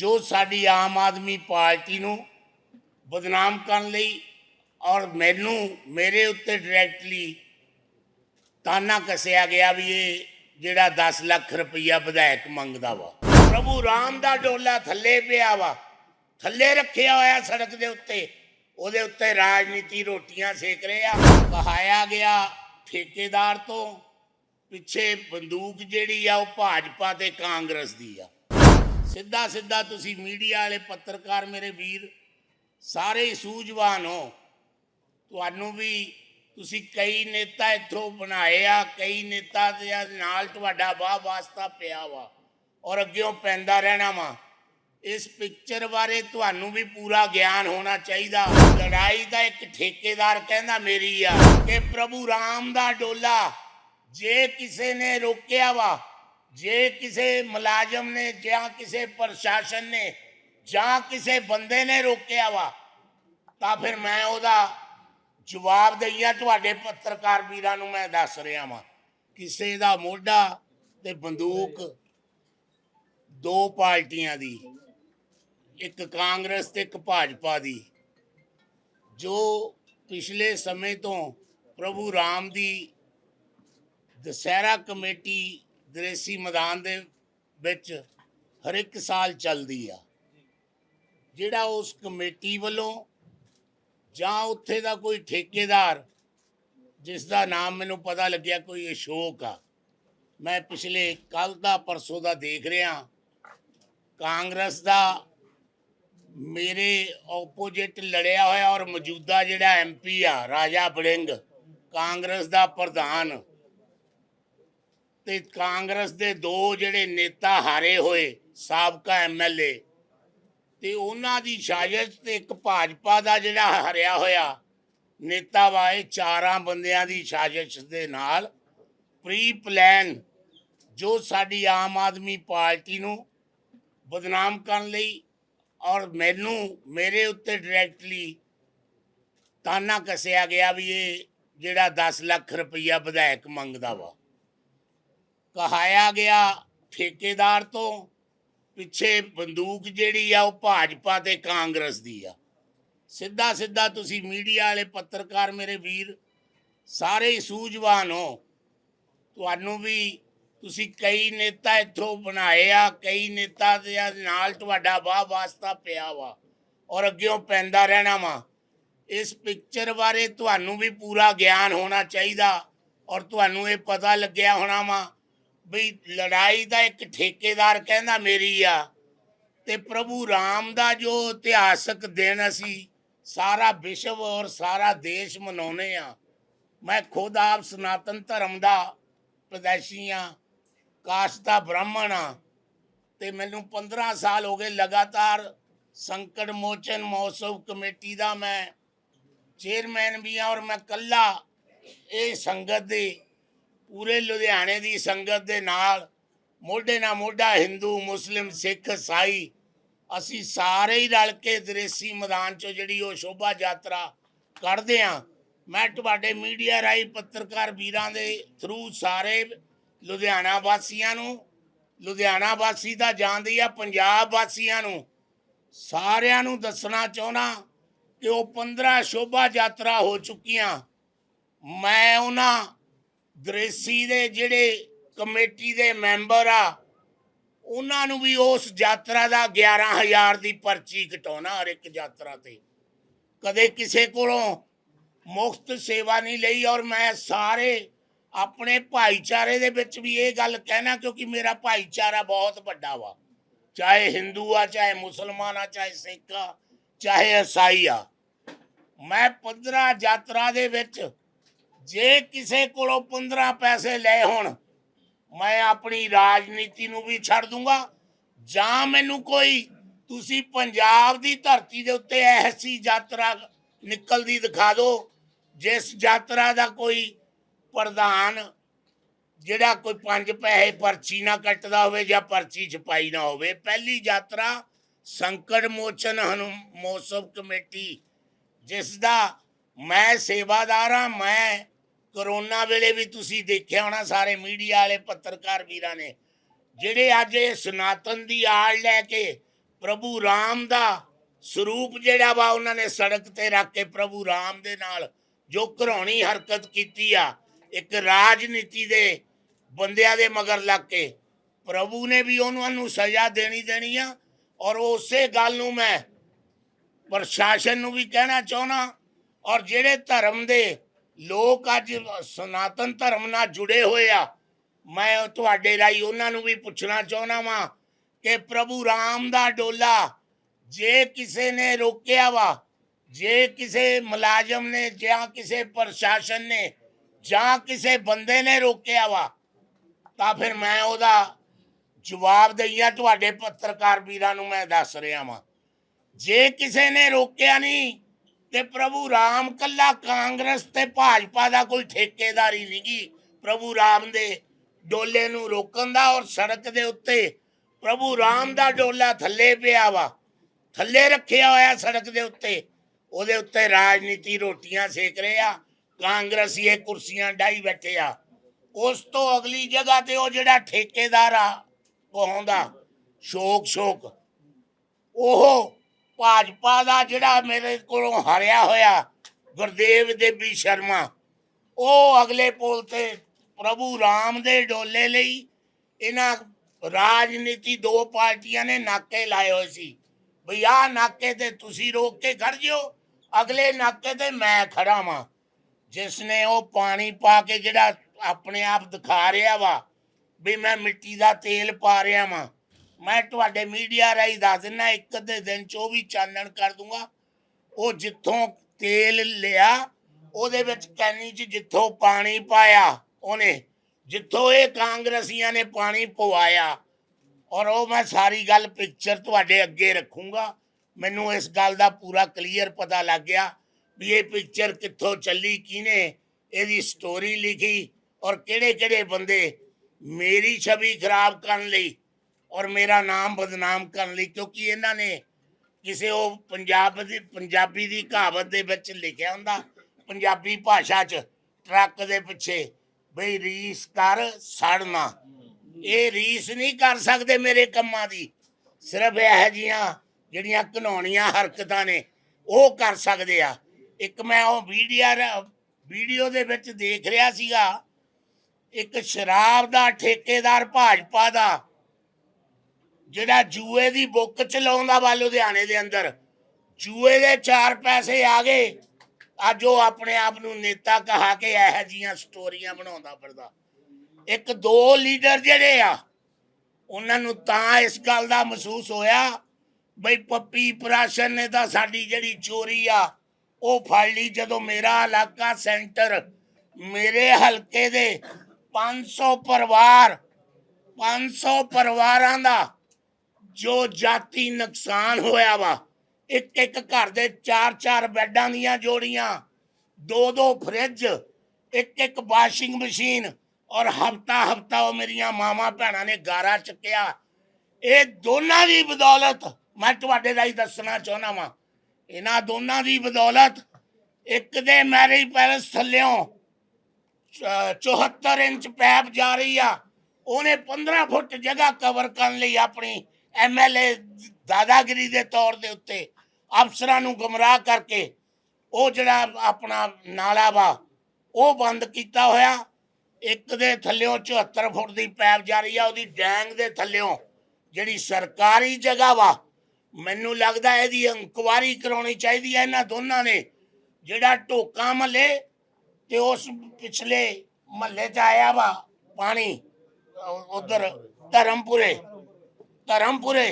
ਜੋ ਸਾਡੀ ਆਮ ਆਦਮੀ ਪਾਰਟੀ ਨੂੰ ਬਦਨਾਮ ਕਰਨ ਲਈ ਔਰ ਮੈਨੂੰ ਮੇਰੇ ਉੱਤੇ ਡਾਇਰੈਕਟਲੀ ਤਾਨਾ ਕਸਿਆ ਗਿਆ ਵੀ ਇਹ ਜਿਹੜਾ 10 ਲੱਖ ਰੁਪਈਆ ਵਿਧਾਇਕ ਮੰਗਦਾ ਵਾ, ਪ੍ਰਭੂ ਰਾਮ ਦਾ ਡੋਲਾ ਥੱਲੇ ਪਿਆ ਵਾ, ਥੱਲੇ ਰੱਖਿਆ ਹੋਇਆ ਸੜਕ ਦੇ ਉੱਤੇ, ਉਹਦੇ ਉੱਤੇ ਰਾਜਨੀਤੀ ਰੋਟੀਆਂ ਸੇਕ ਰਹੇ ਆ, ਕਹਾਇਆ ਗਿਆ ਠੇਕੇਦਾਰ ਤੋਂ, ਪਿੱਛੇ ਬੰਦੂਕ ਜਿਹੜੀ ਆ ਉਹ ਭਾਜਪਾ ਤੇ ਕਾਂਗਰਸ ਦੀ ਆ। ਸਿੱਧਾ ਸਿੱਧਾ ਤੁਸੀਂ ਮੀਡੀਆ ਵਾਲੇ ਪੱਤਰਕਾਰ ਮੇਰੇ ਵੀਰ, ਸਾਰੇ ਹੀ ਸੂਝਵਾਨ ਹੋ। ਤੁਹਾਨੂੰ ਵੀ ਤੁਸੀਂ ਕਈ ਨੇਤਾ ਇੱਥੋਂ ਬਣਾਏ ਆ ਕਈ ਨੇਤਾ ਦੇ ਨਾਲ ਤੁਹਾਡਾ ਵਾਹ ਵਾਸਤਾ ਪਿਆ ਵਾ ਔਰ ਅੱਗਿਓਂ ਪੈਂਦਾ ਰਹਿਣਾ ਵਾ। ਇਸ ਪਿਕਚਰ ਬਾਰੇ ਤੁਹਾਨੂੰ ਵੀ ਪੂਰਾ ਗਿਆਨ ਹੋਣਾ ਚਾਹੀਦਾ। ਲੜਾਈ ਦਾ ਇੱਕ ਠੇਕੇਦਾਰ ਕਹਿੰਦਾ ਮੇਰੀ ਆ ਕਿ ਪ੍ਰਭੂ ਰਾਮ ਦਾ ਡੋਲਾ ਜੇ ਕਿਸੇ ਨੇ ਰੋਕਿਆ ਵਾ ਜੇ ਕਿਸੇ ਮੁਲਾਜ਼ਮ ਨੇ, ਜਾਂ ਕਿਸੇ ਪ੍ਰਸ਼ਾਸਨ ਨੇ, ਜਾਂ ਕਿਸੇ ਬੰਦੇ ਨੇ ਰੋਕਿਆ ਵਾ, ਤਾਂ ਫਿਰ ਮੈਂ ਉਹਦਾ ਜਵਾਬ ਦਈਆ ਤੁਹਾਡੇ ਪੱਤਰਕਾਰ ਵੀਰਾਂ ਨੂੰ ਮੈਂ ਦੱਸ ਰਿਹਾ ਵਾਂ। ਕਿਸੇ ਦਾ ਮੋਢਾ ਤੇ ਬੰਦੂਕ ਦੋ ਪਾਰਟੀਆਂ ਦੀ, ਇੱਕ ਕਾਂਗਰਸ ਤੇ ਇੱਕ ਭਾਜਪਾ ਦੀ, ਜੋ ਪਿਛਲੇ ਸਮੇਂ ਤੋਂ ਪ੍ਰਭੂ ਰਾਮ ਦੀ ਦਸਹਿਰਾ ਕਮੇਟੀ ਦਰੇਸੀ ਮੈਦਾਨ ਦੇ ਵਿੱਚ ਹਰ ਇੱਕ ਸਾਲ ਚੱਲਦੀ ਆ। ਜਿਹੜਾ ਉਸ ਕਮੇਟੀ ਵੱਲੋਂ ਜਾਂ ਉੱਥੇ ਦਾ ਕੋਈ ਠੇਕੇਦਾਰ, ਜਿਸ ਦਾ ਨਾਮ ਮੈਨੂੰ ਪਤਾ ਲੱਗਿਆ, ਕੋਈ ਅਸ਼ੋਕ ਆ। ਮੈਂ ਪਿਛਲੇ ਕੱਲ ਦਾ ਪਰਸੋਂ ਦਾ ਦੇਖ ਰਿਹਾ। ਕਾਂਗਰਸ ਦਾ ਮੇਰੇ ਆਪੋਜੀਟ ਲੜਿਆ ਹੋਇਆ ਔਰ ਮੌਜੂਦਾ ਜਿਹੜਾ ਐਮਪੀ ਆ, ਰਾਜਾ ਬੜਿੰਗ ਕਾਂਗਰਸ ਦਾ ਪ੍ਰਧਾਨ। ਤੇ ਕਾਂਗਰਸ ਦੇ ਦੋ ਜਿਹੜੇ ਨੇਤਾ ਹਾਰੇ ਹੋਏ, ਸਾਬਕਾ ਐਮਐਲਏ ਤੇ ਉਹਨਾਂ ਦੀ ਸਾਜ਼ਿਸ਼ ਤੇ ਇੱਕ ਭਾਜਪਾ ਦਾ ਜਿਹੜਾ ਹਰਿਆ ਹੋਇਆ, ਨੇਤਾ ਵਾ ਇਹ ਚਾਰਾਂ ਬੰਦਿਆਂ ਦੀ ਸਾਜ਼ਿਸ਼ ਦੇ ਨਾਲ ਪ੍ਰੀ ਪਲਾਨ ਜੋ ਸਾਡੀ ਆਮ ਆਦਮੀ ਪਾਰਟੀ ਨੂੰ ਬਦਨਾਮ ਕਰਨ ਲਈ ਔਰ ਮੈਨੂੰ, ਮੇਰੇ ਉੱਤੇ ਡਾਇਰੈਕਟਲੀ ਤਾਨਾ ਕਸਿਆ ਗਿਆ ਵੀ ਇਹ ਜਿਹੜਾ 10 ਲੱਖ ਰੁਪਈਆ ਵਿਧਾਇਕ ਮੰਗਦਾ ਵਾ। ਕਹਾਇਆ ਗਿਆ ਠੇਕੇਦਾਰ ਤੋਂ, ਪਿੱਛੇ ਬੰਦੂਕ ਜਿਹੜੀ ਆ ਉਹ ਭਾਜਪਾ ਤੇ ਕਾਂਗਰਸ ਦੀ ਆ। ਸਿੱਧਾ ਸਿੱਧਾ ਤੁਸੀਂ ਮੀਡੀਆ ਵਾਲੇ ਪੱਤਰਕਾਰ ਮੇਰੇ ਵੀਰ, ਸਾਰੇ ਹੀ ਸੂਝਵਾਨ ਹੋ। ਤੁਹਾਨੂੰ ਵੀ ਤੁਸੀਂ ਕਈ ਨੇਤਾ ਇੱਥੋਂ ਬਣਾਏ ਆ, ਕਈ ਨੇਤਾ ਦੇ ਨਾਲ ਤੁਹਾਡਾ ਵਾਹ ਵਾਸਤਾ ਪਿਆ ਵਾ ਔਰ ਅੱਗਿਓਂ ਪੈਂਦਾ ਰਹਿਣਾ ਵਾ। ਇਸ ਪਿਕਚਰ ਬਾਰੇ ਤੁਹਾਨੂੰ ਵੀ ਪੂਰਾ ਗਿਆਨ ਹੋਣਾ ਚਾਹੀਦਾ ਔਰ ਤੁਹਾਨੂੰ ਇਹ ਪਤਾ ਲੱਗਿਆ ਹੋਣਾ ਵਾ ਵੀ ਲੜਾਈ ਦਾ ਇੱਕ ਠੇਕੇਦਾਰ ਕਹਿੰਦਾ ਮੇਰੀ ਆ। ਤੇ ਪ੍ਰਭੂ ਰਾਮ ਦਾ ਜੋ ਇਤਿਹਾਸਕ ਦਿਨ ਅਸੀਂ ਸਾਰਾ ਵਿਸ਼ਵ ਔਰ ਸਾਰਾ ਦੇਸ਼ ਮਨਾਉਨੇ ਆ। ਮੈਂ ਖੁਦ ਆਪ ਸਨਾਤਨ ਧਰਮ ਦਾ ਪ੍ਰਦੇਸ਼ੀ ਆ ਕਾਸ਼ ਦਾ ਬ੍ਰਾਹਮਣ ਆ। ਤੇ ਮੈਨੂੰ 15 ਸਾਲ ਹੋ ਗਏ ਲਗਾਤਾਰ ਸੰਕਟ ਮੋਚਨ ਮਹੋਤਸਵ ਕਮੇਟੀ ਦਾ ਮੈਂ ਚੇਅਰਮੈਨ ਵੀ ਆ ਔਰ ਮੈਂ ਕੱਲਾ ਇਹ ਸੰਗਤ ਦੇ ਪੂਰੇ ਲੁਧਿਆਣੇ ਦੀ ਸੰਗਤ ਦੇ ਨਾਲ, ਮੋਢੇ ਨਾਲ ਮੋਢਾ, ਹਿੰਦੂ, ਮੁਸਲਿਮ, ਸਿੱਖ ਈਸਾਈ ਅਸੀਂ ਸਾਰੇ ਹੀ ਰਲ ਕੇ ਦ੍ਰੇਸੀ ਮੈਦਾਨ ਚੋਂ ਜਿਹੜੀ ਉਹ ਸ਼ੋਭਾ ਯਾਤਰਾ ਕੱਢਦੇ ਆ ਮੈਂ ਤੁਹਾਡੇ ਮੀਡੀਆ ਰਾਹੀਂ ਪੱਤਰਕਾਰ ਵੀਰਾਂ ਦੇ ਥਰੂ ਸਾਰੇ ਲੁਧਿਆਣਾ ਵਾਸੀਆਂ ਨੂੰ, ਲੁਧਿਆਣਾ ਵਾਸੀ ਤਾਂ ਜਾਣਦੀ ਆ, ਪੰਜਾਬ ਵਾਸੀਆਂ ਨੂੰ ਸਾਰਿਆਂ ਨੂੰ ਦੱਸਣਾ ਚਾਹੁੰਦਾ ਕਿ ਉਹ 15 ਸ਼ੋਭਾ ਯਾਤਰਾ ਹੋ ਚੁੱਕੀਆਂ। ਮੈਂ ਉਹਨਾਂ ਦ੍ਰੇਸੀ ਦੇ ਜਿਹੜੇ ਕਮੇਟੀ ਦੇ ਮੈਂਬਰ ਆ, ਉਹਨਾਂ ਨੂੰ ਵੀ ਉਸ ਯਾਤਰਾ ਦਾ 11000 ਦੀ ਪਰਚੀ ਕਟਾਉਣਾ ਹਰ ਇੱਕ ਯਾਤਰਾ ਤੇ। ਕਦੇ ਕਿਸੇ ਕੋਲੋਂ ਮੁਫਤ ਸੇਵਾ ਨਹੀਂ ਲਈ ਔਰ ਮੈਂ ਸਾਰੇ ਆਪਣੇ ਭਾਈਚਾਰੇ ਦੇ ਵਿੱਚ ਵੀ ਇਹ ਗੱਲ ਕਹਿਣਾ ਕਿਉਂਕਿ ਮੇਰਾ ਭਾਈਚਾਰਾ ਬਹੁਤ ਵੱਡਾ ਵਾ। ਚਾਹੇ ਹਿੰਦੂ ਆ, ਚਾਹੇ ਮੁਸਲਮਾਨ ਆ, ਚਾਹੇ ਸਿੱਖ ਆ, ਚਾਹੇ ਈਸਾਈ ਆ। ਮੈਂ 15 ਯਾਤਰਾ ਦੇ ਵਿੱਚ ਜੇ ਕਿਸੇ ਕੋਲੋਂ 15 ਪੈਸੇ ਲਏ ਹੋਣ, ਮੈਂ ਆਪਣੀ ਰਾਜਨੀਤੀ ਨੂੰ ਵੀ ਛੱਡ ਦੂੰਗਾ। ਜਾਂ ਮੈਨੂੰ ਕੋਈ, ਤੁਸੀਂ ਪੰਜਾਬ ਦੀ ਧਰਤੀ ਦੇ ਉੱਤੇ ਐਸੀ ਯਾਤਰਾ ਨਿਕਲਦੀ ਦਿਖਾ ਦਿਓ ਜਿਸ ਯਾਤਰਾ ਦਾ ਕੋਈ ਪ੍ਰਧਾਨ, ਜਿਹੜਾ ਕੋਈ ਪੰਜ ਪੈਸੇ ਪਰਚੀ ਨਾ ਕੱਟਦਾ ਹੋਵੇ ਜਾਂ ਪਰਚੀ ਛਪਾਈ ਨਾ ਹੋਵੇ। ਪਹਿਲੀ ਯਾਤਰਾ ਸੰਕਟ ਮੋਚਨ ਹਨੂ, ਮੌਸਮ ਕਮੇਟੀ, ਜਿਸ ਦਾ ਮੈਂ ਸੇਵਾਦਾਰ ਹਾਂ, ਮੈਂ ਕਰੋਨਾ ਵੇਲੇ ਵੀ ਤੁਸੀਂ ਦੇਖਿਆ ਹੋਣਾ, ਸਾਰੇ ਮੀਡੀਆ ਵਾਲੇ ਪੱਤਰਕਾਰ ਵੀਰਾਂ ਨੇ, ਜਿਹੜੇ ਅੱਜ ਇਹ ਸਨਾਤਨ ਦੀ ਆੜ ਲੈ ਕੇ ਪ੍ਰਭੂ ਰਾਮ ਦਾ ਸਰੂਪ ਜਿਹੜਾ ਵਾ ਉਹਨਾਂ ਨੇ ਸੜਕ ਤੇ ਰੱਖ ਕੇ ਪ੍ਰਭੂ ਰਾਮ ਦੇ ਨਾਲ ਜੋ ਘਰਾਉਣੀ ਹਰਕਤ ਕੀਤੀ ਆ, ਇੱਕ ਰਾਜਨੀਤੀ ਦੇ ਬੰਦਿਆਂ ਦੇ ਮਗਰ ਲੱਗ ਕੇ, ਪ੍ਰਭੂ ਨੇ ਵੀ ਉਹਨਾਂ ਨੂੰ ਸਜ਼ਾ ਦੇਣੀ ਦੇਣੀ ਆ, ਔਰ ਉਸੇ ਗੱਲ ਨੂੰ ਮੈਂ ਪ੍ਰਸ਼ਾਸਨ ਨੂੰ ਵੀ ਕਹਿਣਾ ਚਾਹੁੰਦਾ ਔਰ ਜਿਹੜੇ ਧਰਮ ਦੇ ਲੋਕ ਅੱਜ ਸਨਾਤਨ ਧਰਮ ਨਾਲ ਜੁੜੇ ਹੋਏ ਆ। ਮੈਂ ਤੁਹਾਡੇ ਲਈ ਉਹਨਾਂ ਨੂੰ ਵੀ ਪੁੱਛਣਾ ਚਾਹੁੰਦਾ ਵਾਂ ਕਿ ਪ੍ਰਭੂ ਰਾਮ ਦਾ ਡੋਲਾ ਜੇ ਕਿਸੇ ਨੇ ਰੋਕਿਆ ਵਾ, ਜੇ ਕਿਸੇ ਮੁਲਾਜ਼ਮ ਨੇ ਜਾਂ ਕਿਸੇ ਪ੍ਰਸ਼ਾਸਨ ਨੇ ਜਾਂ ਕਿਸੇ ਬੰਦੇ ਨੇ ਰੋਕਿਆ ਵਾ, ਤਾਂ ਫਿਰ ਮੈਂ ਉਹਦਾ ਜਵਾਬ ਦਈਆ ਤੁਹਾਡੇ ਪੱਤਰਕਾਰ ਵੀਰਾਂ ਨੂੰ ਮੈਂ ਦੱਸ ਰਿਹਾ ਵਾਂ। ਜੇ ਕਿਸੇ ਨੇ ਰੋਕਿਆ ਨਹੀਂ ਤੇ ਪ੍ਰਭੂ ਰਾਮ ਕੱਲਾ ਕਾਂਗਰਸ ਤੇ ਭਾਜਪਾ ਦਾ ਕੋਈ ਠੇਕੇਦਾਰੀ ਨਹੀਂਗੀ ਪ੍ਰਭੂ ਰਾਮ ਦੇ ਡੋਲੇ ਨੂੰ ਰੋਕਣ ਦਾ ਔਰ ਸੜਕ ਦੇ ਉੱਤੇ ਪ੍ਰਭੂ ਰਾਮ ਦਾ ਡੋਲਾ ਥੱਲੇ ਪਿਆ ਵਾ। ਥੱਲੇ ਰੱਖਿਆ ਹੋਇਆ ਸੜਕ ਦੇ ਉੱਤੇ। ਉਹਦੇ ਉੱਤੇ ਰਾਜਨੀਤੀ ਰੋਟੀਆਂ ਸੇਕ ਰਹੇ ਆ। ਕਾਂਗਰਸੀ ਇਹ ਕੁਰਸੀਆਂ ਡਾਈ ਬੈਠੇ ਆ। ਉਸ ਤੋਂ ਅਗਲੀ ਜਗ੍ਹਾ ਤੇ ਉਹ ਜਿਹੜਾ ਠੇਕੇਦਾਰ ਆ ਕਹਾਉਂਦਾ ਸ਼ੋਕ ਸ਼ੋਕ ਉਹ ਭਾਜਪਾ ਦਾ ਜਿਹੜਾ ਮੇਰੇ ਕੋਲੋਂ ਹਾਰਿਆ ਹੋਇਆ ਗੁਰਦੇਵ ਦੇਵੀ ਸ਼ਰਮਾ, ਉਹ ਅਗਲੇ ਪੁਲ ਤੇ ਪ੍ਰਭੂ ਰਾਮ ਦੇ ਡੋਲੇ ਲਈ ਇਹਨਾਂ ਰਾਜਨੀਤੀ ਦੋ ਪਾਰਟੀਆਂ ਨੇ ਨਾਕੇ ਲਾਏ ਹੋਏ ਸੀ। ਬਈ ਆਹ ਨਾਕੇ ਤੇ ਤੁਸੀਂ ਰੋਕ ਕੇ ਖੜ ਜਿਓ, ਅਗਲੇ ਨਾਕੇ ਤੇ ਮੈਂ ਖੜਾ ਵਾਂ। ਜਿਸ ਨੇ ਉਹ ਪਾਣੀ ਪਾ ਕੇ ਜਿਹੜਾ ਆਪਣੇ ਆਪ ਦਿਖਾ ਰਿਹਾ ਵਾ ਵੀ ਮੈਂ ਮਿੱਟੀ ਦਾ ਤੇਲ ਪਾ ਰਿਹਾ ਵਾਂ। ਮੈਂ ਤੁਹਾਡੇ ਮੀਡੀਆ ਰਾਹੀਂ ਦੱਸ ਦਿੰਦਾ ਇੱਕ ਅੱਧੇ ਦਿਨ ਚ ਉਹ ਵੀ ਚਾਨਣ ਕਰ ਦੂੰਗਾ। ਉਹ ਜਿੱਥੋਂ ਤੇਲ ਲਿਆ, ਉਹਦੇ ਵਿੱਚ ਕੈਨੀ 'ਚ ਜਿੱਥੋਂ ਪਾਣੀ ਪਾਇਆ ਉਹਨੇ, ਜਿੱਥੋਂ ਇਹ ਕਾਂਗਰਸੀਆਂ ਨੇ ਪਾਣੀ ਪਵਾਇਆ। ਔਰ ਉਹ ਮੈਂ ਸਾਰੀ ਗੱਲ ਪਿਕਚਰ ਤੁਹਾਡੇ ਅੱਗੇ ਰੱਖੂੰਗਾ। ਮੈਨੂੰ ਇਸ ਗੱਲ ਦਾ ਪੂਰਾ ਕਲੀਅਰ ਪਤਾ ਲੱਗ ਗਿਆ ਵੀ ਇਹ ਪਿਕਚਰ ਕਿੱਥੋਂ ਚੱਲੀ ਕਿਨੇ ਇਹਦੀ ਸਟੋਰੀ ਲਿਖੀ ਔਰ ਕਿਹੜੇ ਕਿਹੜੇ ਬੰਦੇ ਮੇਰੀ ਛਵੀ ਖਰਾਬ ਕਰਨ ਲਈ ਔਰ ਮੇਰਾ ਨਾਮ ਬਦਨਾਮ ਕਰਨ ਲਈ, ਕਿਉਂਕਿ ਇਹਨਾਂ ਨੇ ਕਿਸੇ ਉਹ ਪੰਜਾਬ ਦੀ, ਪੰਜਾਬੀ ਦੀ ਕਹਾਵਤ ਦੇ ਵਿੱਚ ਲਿਖਿਆ ਹੁੰਦਾ, ਪੰਜਾਬੀ ਭਾਸ਼ਾ 'ਚ ਟਰੱਕ ਦੇ ਪਿੱਛੇ, ਬਈ ਰੀਸ ਕਰ ਸੜਨਾ। ਇਹ ਰੀਸ ਨਹੀਂ ਕਰ ਸਕਦੇ ਮੇਰੇ ਕੰਮਾਂ ਦੀ। ਸਿਰਫ ਇਹ ਜੀਆਂ ਜਿਹੜੀਆਂ ਘਨੌਣੀਆਂ ਹਰਕਤਾਂ ਨੇ, ਉਹ ਕਰ ਸਕਦੇ ਆ। ਇੱਕ ਮੈਂ ਉਹ ਵੀਡੀਓ ਵੀਡੀਓ ਦੇ ਵਿੱਚ ਦੇਖ ਰਿਹਾ ਸੀਗਾ, ਇੱਕ ਸ਼ਰਾਬ ਦਾ ਠੇਕੇਦਾਰ ਭਾਜਪਾ ਦਾ ਜਿਹੜਾ ਜੂਏ ਦੀ ਬੁੱਕ ਚਲਾਉਂਦਾ ਵਾ ਲੁਧਿਆਣੇ ਦੇ ਅੰਦਰ, ਜੂਏ ਦੇ ਚਾਰ ਪੈਸੇ ਆ ਗਏ। ਅੱਜ ਉਹ ਆਪਣੇ ਆਪ ਨੂੰ ਨੇਤਾ ਕਹਾ ਕੇ ਇਹੋ ਜੀਆਂ ਸਟੋਰੀਆਂ ਬਣਾਉਂਦਾ ਫਿਰਦਾ। ਇੱਕ ਦੋ ਲੀਡਰ ਜਿਹੜੇ ਆ, ਉਹਨਾਂ ਨੂੰ ਤਾਂ ਇਸ ਗੱਲ ਦਾ ਮਹਿਸੂਸ ਹੋਇਆ, ਬਈ ਪੱਪੀ ਪ੍ਰਾਸ਼ਨ ਨੇ ਤਾਂ ਸਾਡੀ ਜਿਹੜੀ ਚੋਰੀ ਆ, ਉਹ ਫੜ ਲਈ। ਜਦੋਂ ਮੇਰਾ ਇਲਾਕਾ ਸੈਂਟਰ ਮੇਰੇ ਹਲਕੇ ਦੇ 500 ਪਰਿਵਾਰ 500 ਪਰਿਵਾਰਾਂ ਦਾ ਜੋ ਜਾਤੀ ਨੁਕਸਾਨ ਹੋਇਆ ਵਾ, ਇੱਕ ਇੱਕ ਘਰ ਦੇ ਚਾਰ ਚਾਰ ਬੈੱਡਾਂ ਦੀਆਂ ਜੋੜੀਆਂ, ਦੋ ਦੋ ਫ੍ਰਿਜ, ਇੱਕ ਇੱਕ ਵਾਸ਼ਿੰਗ ਮਸ਼ੀਨ ਔਰ ਹਫਤਾ ਹਫਤਾ ਉਹ ਮੇਰੀਆਂ ਮਾਵਾਂ ਭੈਣਾਂ ਨੇ ਗਾਰਾ ਚੱਕਿਆ। ਇਹ ਦੋਨਾਂ ਦੀ ਬਦੌਲਤ ਮੈਂ ਤੁਹਾਡੇ ਲਈ ਦੱਸਣਾ ਚਾਹੁੰਦਾ ਵਾਂ। ਇਹਨਾਂ ਦੋਨਾਂ ਦੀ ਬਦੌਲਤ ਇੱਕ ਦੇ ਮੈਰਿਜ ਪੈਲਸ ਥੱਲਿਓਂ ਚ- 74 ਇੰਚ ਪੈਪ ਜਾ ਰਹੀ ਆ, ਉਹਨੇ 15 ਫੁੱਟ ਜਗ੍ਹਾ ਕਵਰ ਕਰਨ ਲਈ ਆਪਣੀ ਐਮਐਲਏ ਦਾਦਾਗਿਰੀ ਦੇ ਤੌਰ ਦੇ ਉੱਤੇ ਅਫਸਰਾਂ ਨੂੰ ਗਮਰਾਹ ਕਰਕੇ ਉਹ ਜਿਹੜਾ ਆਪਣਾ ਨਾਲਾ ਵਾ, ਉਹ ਬੰਦ ਕੀਤਾ ਹੋਇਆ। ਇੱਕ ਦੇ ਥੱਲਿਓਂ 74 ਫੁੱਟ ਦੀ ਪੈਪ ਜਾ ਰਹੀ ਆ, ਉਹਦੀ ਡੈਂਗ ਦੇ ਥੱਲਿਓਂ ਜਿਹੜੀ ਸਰਕਾਰੀ ਜਗ੍ਹਾ ਵਾ, ਮੈਨੂੰ ਲੱਗਦਾ ਇਹਦੀ ਇਨਕੁਆਰੀ ਕਰਾਉਣੀ ਚਾਹੀਦੀ ਹੈ ਇਹਨਾਂ ਦੋਨਾਂ ਨੇ। ਜਿਹੜਾ ਢੋਕਾ ਮਹੱਲੇ ਤੇ ਉਸ ਪਿਛਲੇ ਮਹੱਲੇ 'ਚ ਆਇਆ ਵਾ ਪਾਣੀ ਉਧਰ ਧਰਮਪੁਰੇ ਧਰਮਪੁਰੇ,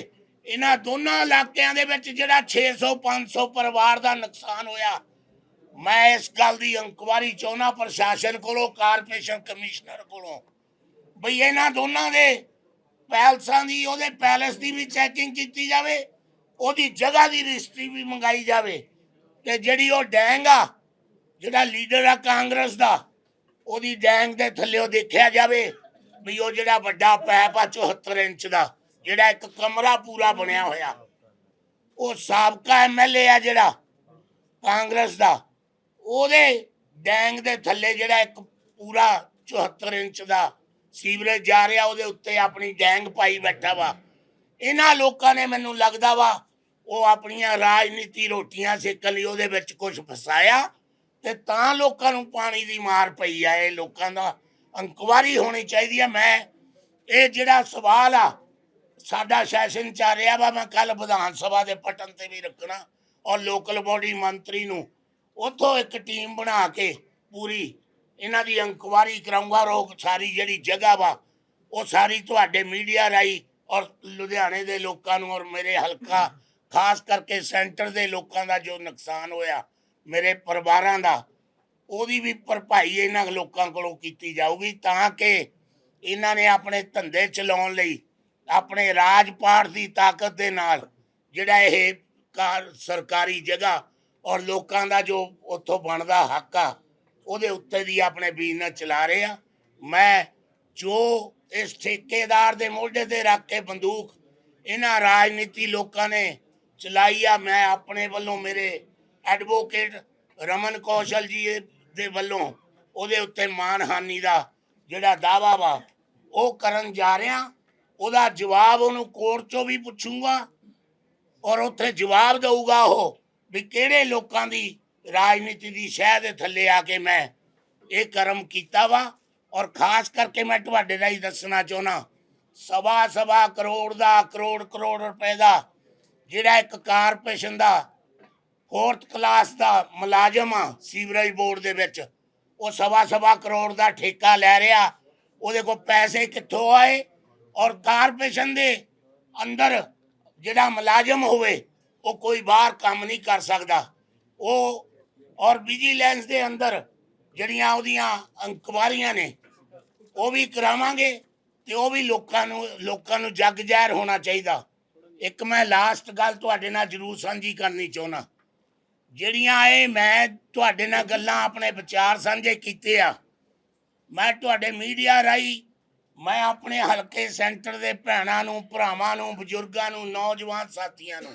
ਇਹਨਾਂ ਦੋਨਾਂ ਇਲਾਕਿਆਂ ਦੇ ਵਿੱਚ ਜਿਹੜਾ 600 500 ਪਰਿਵਾਰ ਦਾ ਨੁਕਸਾਨ ਹੋਇਆ, ਮੈਂ ਇਸ ਗੱਲ ਦੀ ਇਨਕੁਆਰੀ ਚਾਹੁੰਦਾ ਪ੍ਰਸ਼ਾਸਨ ਕੋਲੋਂ, ਕਾਰਪੋਰੇਸ਼ਨ ਕਮਿਸ਼ਨਰ ਕੋਲੋਂ, ਬਈ ਇਹਨਾਂ ਦੋਨਾਂ ਦੇ ਪੈਲਸਾਂ ਦੀ, ਉਹਦੇ ਪੈਲਸ ਦੀ ਵੀ ਚੈਕਿੰਗ ਕੀਤੀ ਜਾਵੇ, ਉਹਦੀ ਜਗ੍ਹਾ ਦੀ ਰਜਿਸਟਰੀ ਵੀ ਮੰਗਾਈ ਜਾਵੇ, ਤੇ ਜਿਹੜੀ ਉਹ ਡੈਂਗ ਆ, ਜਿਹੜਾ ਲੀਡਰ ਆ ਕਾਂਗਰਸ ਦਾ, ਉਹਦੀ ਡੈਂਗ ਦੇ ਥੱਲੇ ਉਹ ਦੇਖਿਆ ਜਾਵੇ ਵੀ ਉਹ ਜਿਹੜਾ ਵੱਡਾ ਪੈਪ ਆ 74 ਇੰਚ ਦਾ ਜਿਹੜਾ ਇੱਕ ਕਮਰਾ ਪੂਰਾ ਬਣਿਆ ਹੋਇਆ। ਉਹ ਸਾਬਕਾ ਐਮਐਲਏ ਆ ਜਿਹੜਾ, ਕਾਂਗਰਸ ਦਾ। ਉਹਦੇ ਡੈਂਗ ਦੇ ਥੱਲੇ ਜਿਹੜਾ ਇੱਕ ਪੂਰਾ 74 ਇੰਚ ਦਾ ਸੀਵਰੇਜ ਜਾ ਰਿਹਾ, ਉਹਦੇ ਉੱਤੇ ਆਪਣੀ ਡੈਂਗ ਪਾਈ ਬੈਠਾ ਵਾ। ਇਹਨਾਂ ਲੋਕਾਂ ਨੇ ਮੈਨੂੰ ਲੱਗਦਾ ਵਾ, ਉਹ ਆਪਣੀਆਂ ਰਾਜਨੀਤੀ ਰੋਟੀਆਂ ਸੇਕਣ ਲਈ ਉਹਦੇ ਵਿੱਚ ਕੁਝ ਫਸਾਇਆ ਤੇ ਤਾਂ ਲੋਕਾਂ ਨੂੰ ਪਾਣੀ ਦੀ ਮਾਰ ਪਈ ਆ। ਇਹ ਲੋਕਾਂ ਦਾ ਇਨਕੁਆਰੀ ਹੋਣੀ ਚਾਹੀਦੀ ਆ। ਮੈਂ, ਇਹ ਜਿਹੜਾ ਸਵਾਲ ਆ ਸਾਡਾ ਸੈਸ਼ਨ ਚੱਲ ਰਿਹਾ ਵਾ, ਮੈਂ ਕੱਲ ਵਿਧਾਨ ਸਭਾ ਦੇ ਪਟਨ ਤੇ ਵੀ ਰੱਖਣਾ। ਔਰ ਲੋਕਲ ਬੋਡੀ ਮੰਤਰੀ ਨੂੰ ਉੱਥੋਂ ਇੱਕ ਟੀਮ ਬਣਾ ਕੇ ਪੂਰੀ ਇਹਨਾਂ ਦੀ ਇਨਕੁਆਰੀ ਕਰਾਉਂਗਾ ਰੋਗ ਸਾਰੀ ਜਿਹੜੀ ਜਗ੍ਹਾ ਵਾ, ਉਹ ਸਾਰੀ ਤੁਹਾਡੇ ਮੀਡੀਆ ਰਾਈ ਔਰ ਲੁਧਿਆਣੇ ਦੇ ਲੋਕਾਂ ਨੂੰ ਔਰ ਮੇਰੇ ਹਲਕਾ, ਖਾਸ ਕਰਕੇ ਸੈਂਟਰ ਦੇ ਲੋਕਾਂ ਦਾ ਜੋ ਨੁਕਸਾਨ ਹੋਇਆ, ਮੇਰੇ ਪਰਿਵਾਰਾਂ ਦਾ, ਉਹਦੀ ਵੀ ਭਰਪਾਈ ਇਹਨਾਂ ਲੋਕਾਂ ਕੋਲੋਂ ਕੀਤੀ ਜਾਊਗੀ ਤਾਂ ਕਿ ਇਹਨਾਂ ਨੇ ਆਪਣੇ ਧੰਦੇ ਚਲਾਉਣ ਲਈ ਆਪਣੇ ਰਾਜਪਾਟ ਦੀ ਤਾਕਤ ਦੇ ਨਾਲ ਜਿਹੜਾ ਇਹ ਕਾਰ ਸਰਕਾਰੀ ਜਗ੍ਹਾ ਔਰ ਲੋਕਾਂ ਦਾ ਜੋ ਉੱਥੋਂ ਬਣਦਾ ਹੱਕ ਆ, ਉਹਦੇ ਉੱਤੇ ਦੀ ਆਪਣੇ ਬਿਜ਼ਨਸ ਚਲਾ ਰਹੇ ਆ। ਮੈਂ ਜੋ ਇਸ ਠੇਕੇਦਾਰ ਦੇ ਮੋਢੇ ਤੇ ਰੱਖ ਕੇ ਬੰਦੂਕ ਇਹਨਾਂ ਰਾਜਨੀਤੀ ਲੋਕਾਂ ਨੇ ਚਲਾਈ ਆ, ਮੈਂ ਆਪਣੇ ਵੱਲੋਂ ਮੇਰੇ ਐਡਵੋਕੇਟ ਰਮਨ ਕੌਸ਼ਲ ਜੀ ਦੇ ਵੱਲੋਂ ਉਹਦੇ ਉੱਤੇ ਮਾਨਹਾਨੀ ਦਾ ਜਿਹੜਾ ਦਾਵਾ ਵਾ, ਉਹ ਕਰਨ ਜਾ ਰਿਹਾ। ਉਹਦਾ ਜਵਾਬ ਉਹਨੂੰ ਕੋਰਟ ਚੋਂ ਵੀ ਪੁੱਛੂੰਗਾ ਔਰ ਉੱਥੇ ਜਵਾਬ ਦਊਗਾ ਉਹ ਵੀ ਕਿਹੜੇ ਲੋਕਾਂ ਦੀ ਰਾਜਨੀਤੀ ਦੀ ਸ਼ਹਿ ਦੇ ਥੱਲੇ ਆ ਕੇ ਮੈਂ ਇਹ ਕਰਮ ਕੀਤਾ ਵਾ ਔਰ ਖਾਸ ਕਰਕੇ ਮੈਂ ਤੁਹਾਡੇ ਰਾਹੀਂ ਦੱਸਣਾ ਚਾਹੁੰਦਾ ਸਵਾ ਸਵਾ ਕਰੋੜ ਦਾ, ਕਰੋੜ ਕਰੋੜ ਰੁਪਏ ਦਾ ਜਿਹੜਾ ਇੱਕ ਕਾਰਪੋਰੇਸ਼ਨ ਦਾ ਫੋਰਥ ਕਲਾਸ ਦਾ ਮੁਲਾਜ਼ਮ ਆ ਸੀਵਰੇਜ ਬੋਰਡ ਦੇ ਵਿੱਚ, ਉਹ ਸਵਾ ਸਵਾ ਕਰੋੜ ਦਾ ਠੇਕਾ ਲੈ ਰਿਹਾ, ਉਹਦੇ ਕੋਲ ਪੈਸੇ ਕਿੱਥੋਂ ਆਏ? ਔਰ ਕਾਰਪੋਰੇਸ਼ਨ ਦੇ ਅੰਦਰ ਜਿਹੜਾ ਮੁਲਾਜ਼ਮ ਹੋਵੇ, ਉਹ ਕੋਈ ਬਾਹਰ ਕੰਮ ਨਹੀਂ ਕਰ ਸਕਦਾ। ਉਹ ਔਰ ਵਿਜੀਲੈਂਸ ਦੇ ਅੰਦਰ ਜਿਹੜੀਆਂ ਉਹਦੀਆਂ ਇਨਕੁਆਰੀਆਂ ਨੇ, ਉਹ ਵੀ ਕਰਾਵਾਂਗੇ ਤੇ ਉਹ ਵੀ ਲੋਕਾਂ ਨੂੰ ਲੋਕਾਂ ਨੂੰ ਜੱਗ ਜ਼ਾਹਿਰ ਹੋਣਾ ਚਾਹੀਦਾ। ਇੱਕ ਮੈਂ ਲਾਸਟ ਗੱਲ ਤੁਹਾਡੇ ਨਾਲ ਜ਼ਰੂਰ ਸਾਂਝੀ ਕਰਨੀ ਚਾਹੁੰਦਾ। ਜਿਹੜੀਆਂ ਇਹ ਮੈਂ ਤੁਹਾਡੇ ਨਾਲ ਗੱਲਾਂ ਆਪਣੇ ਵਿਚਾਰ ਸਾਂਝੇ ਕੀਤੇ ਆ, ਮੈਂ ਤੁਹਾਡੇ ਮੀਡੀਆ ਰਾਹੀਂ ਮੈਂ ਆਪਣੇ ਹਲਕੇ ਸੈਂਟਰ ਦੇ ਭੈਣਾਂ ਨੂੰ, ਭਰਾਵਾਂ ਨੂੰ, ਬਜ਼ੁਰਗਾਂ ਨੂੰ, ਨੌਜਵਾਨ ਸਾਥੀਆਂ ਨੂੰ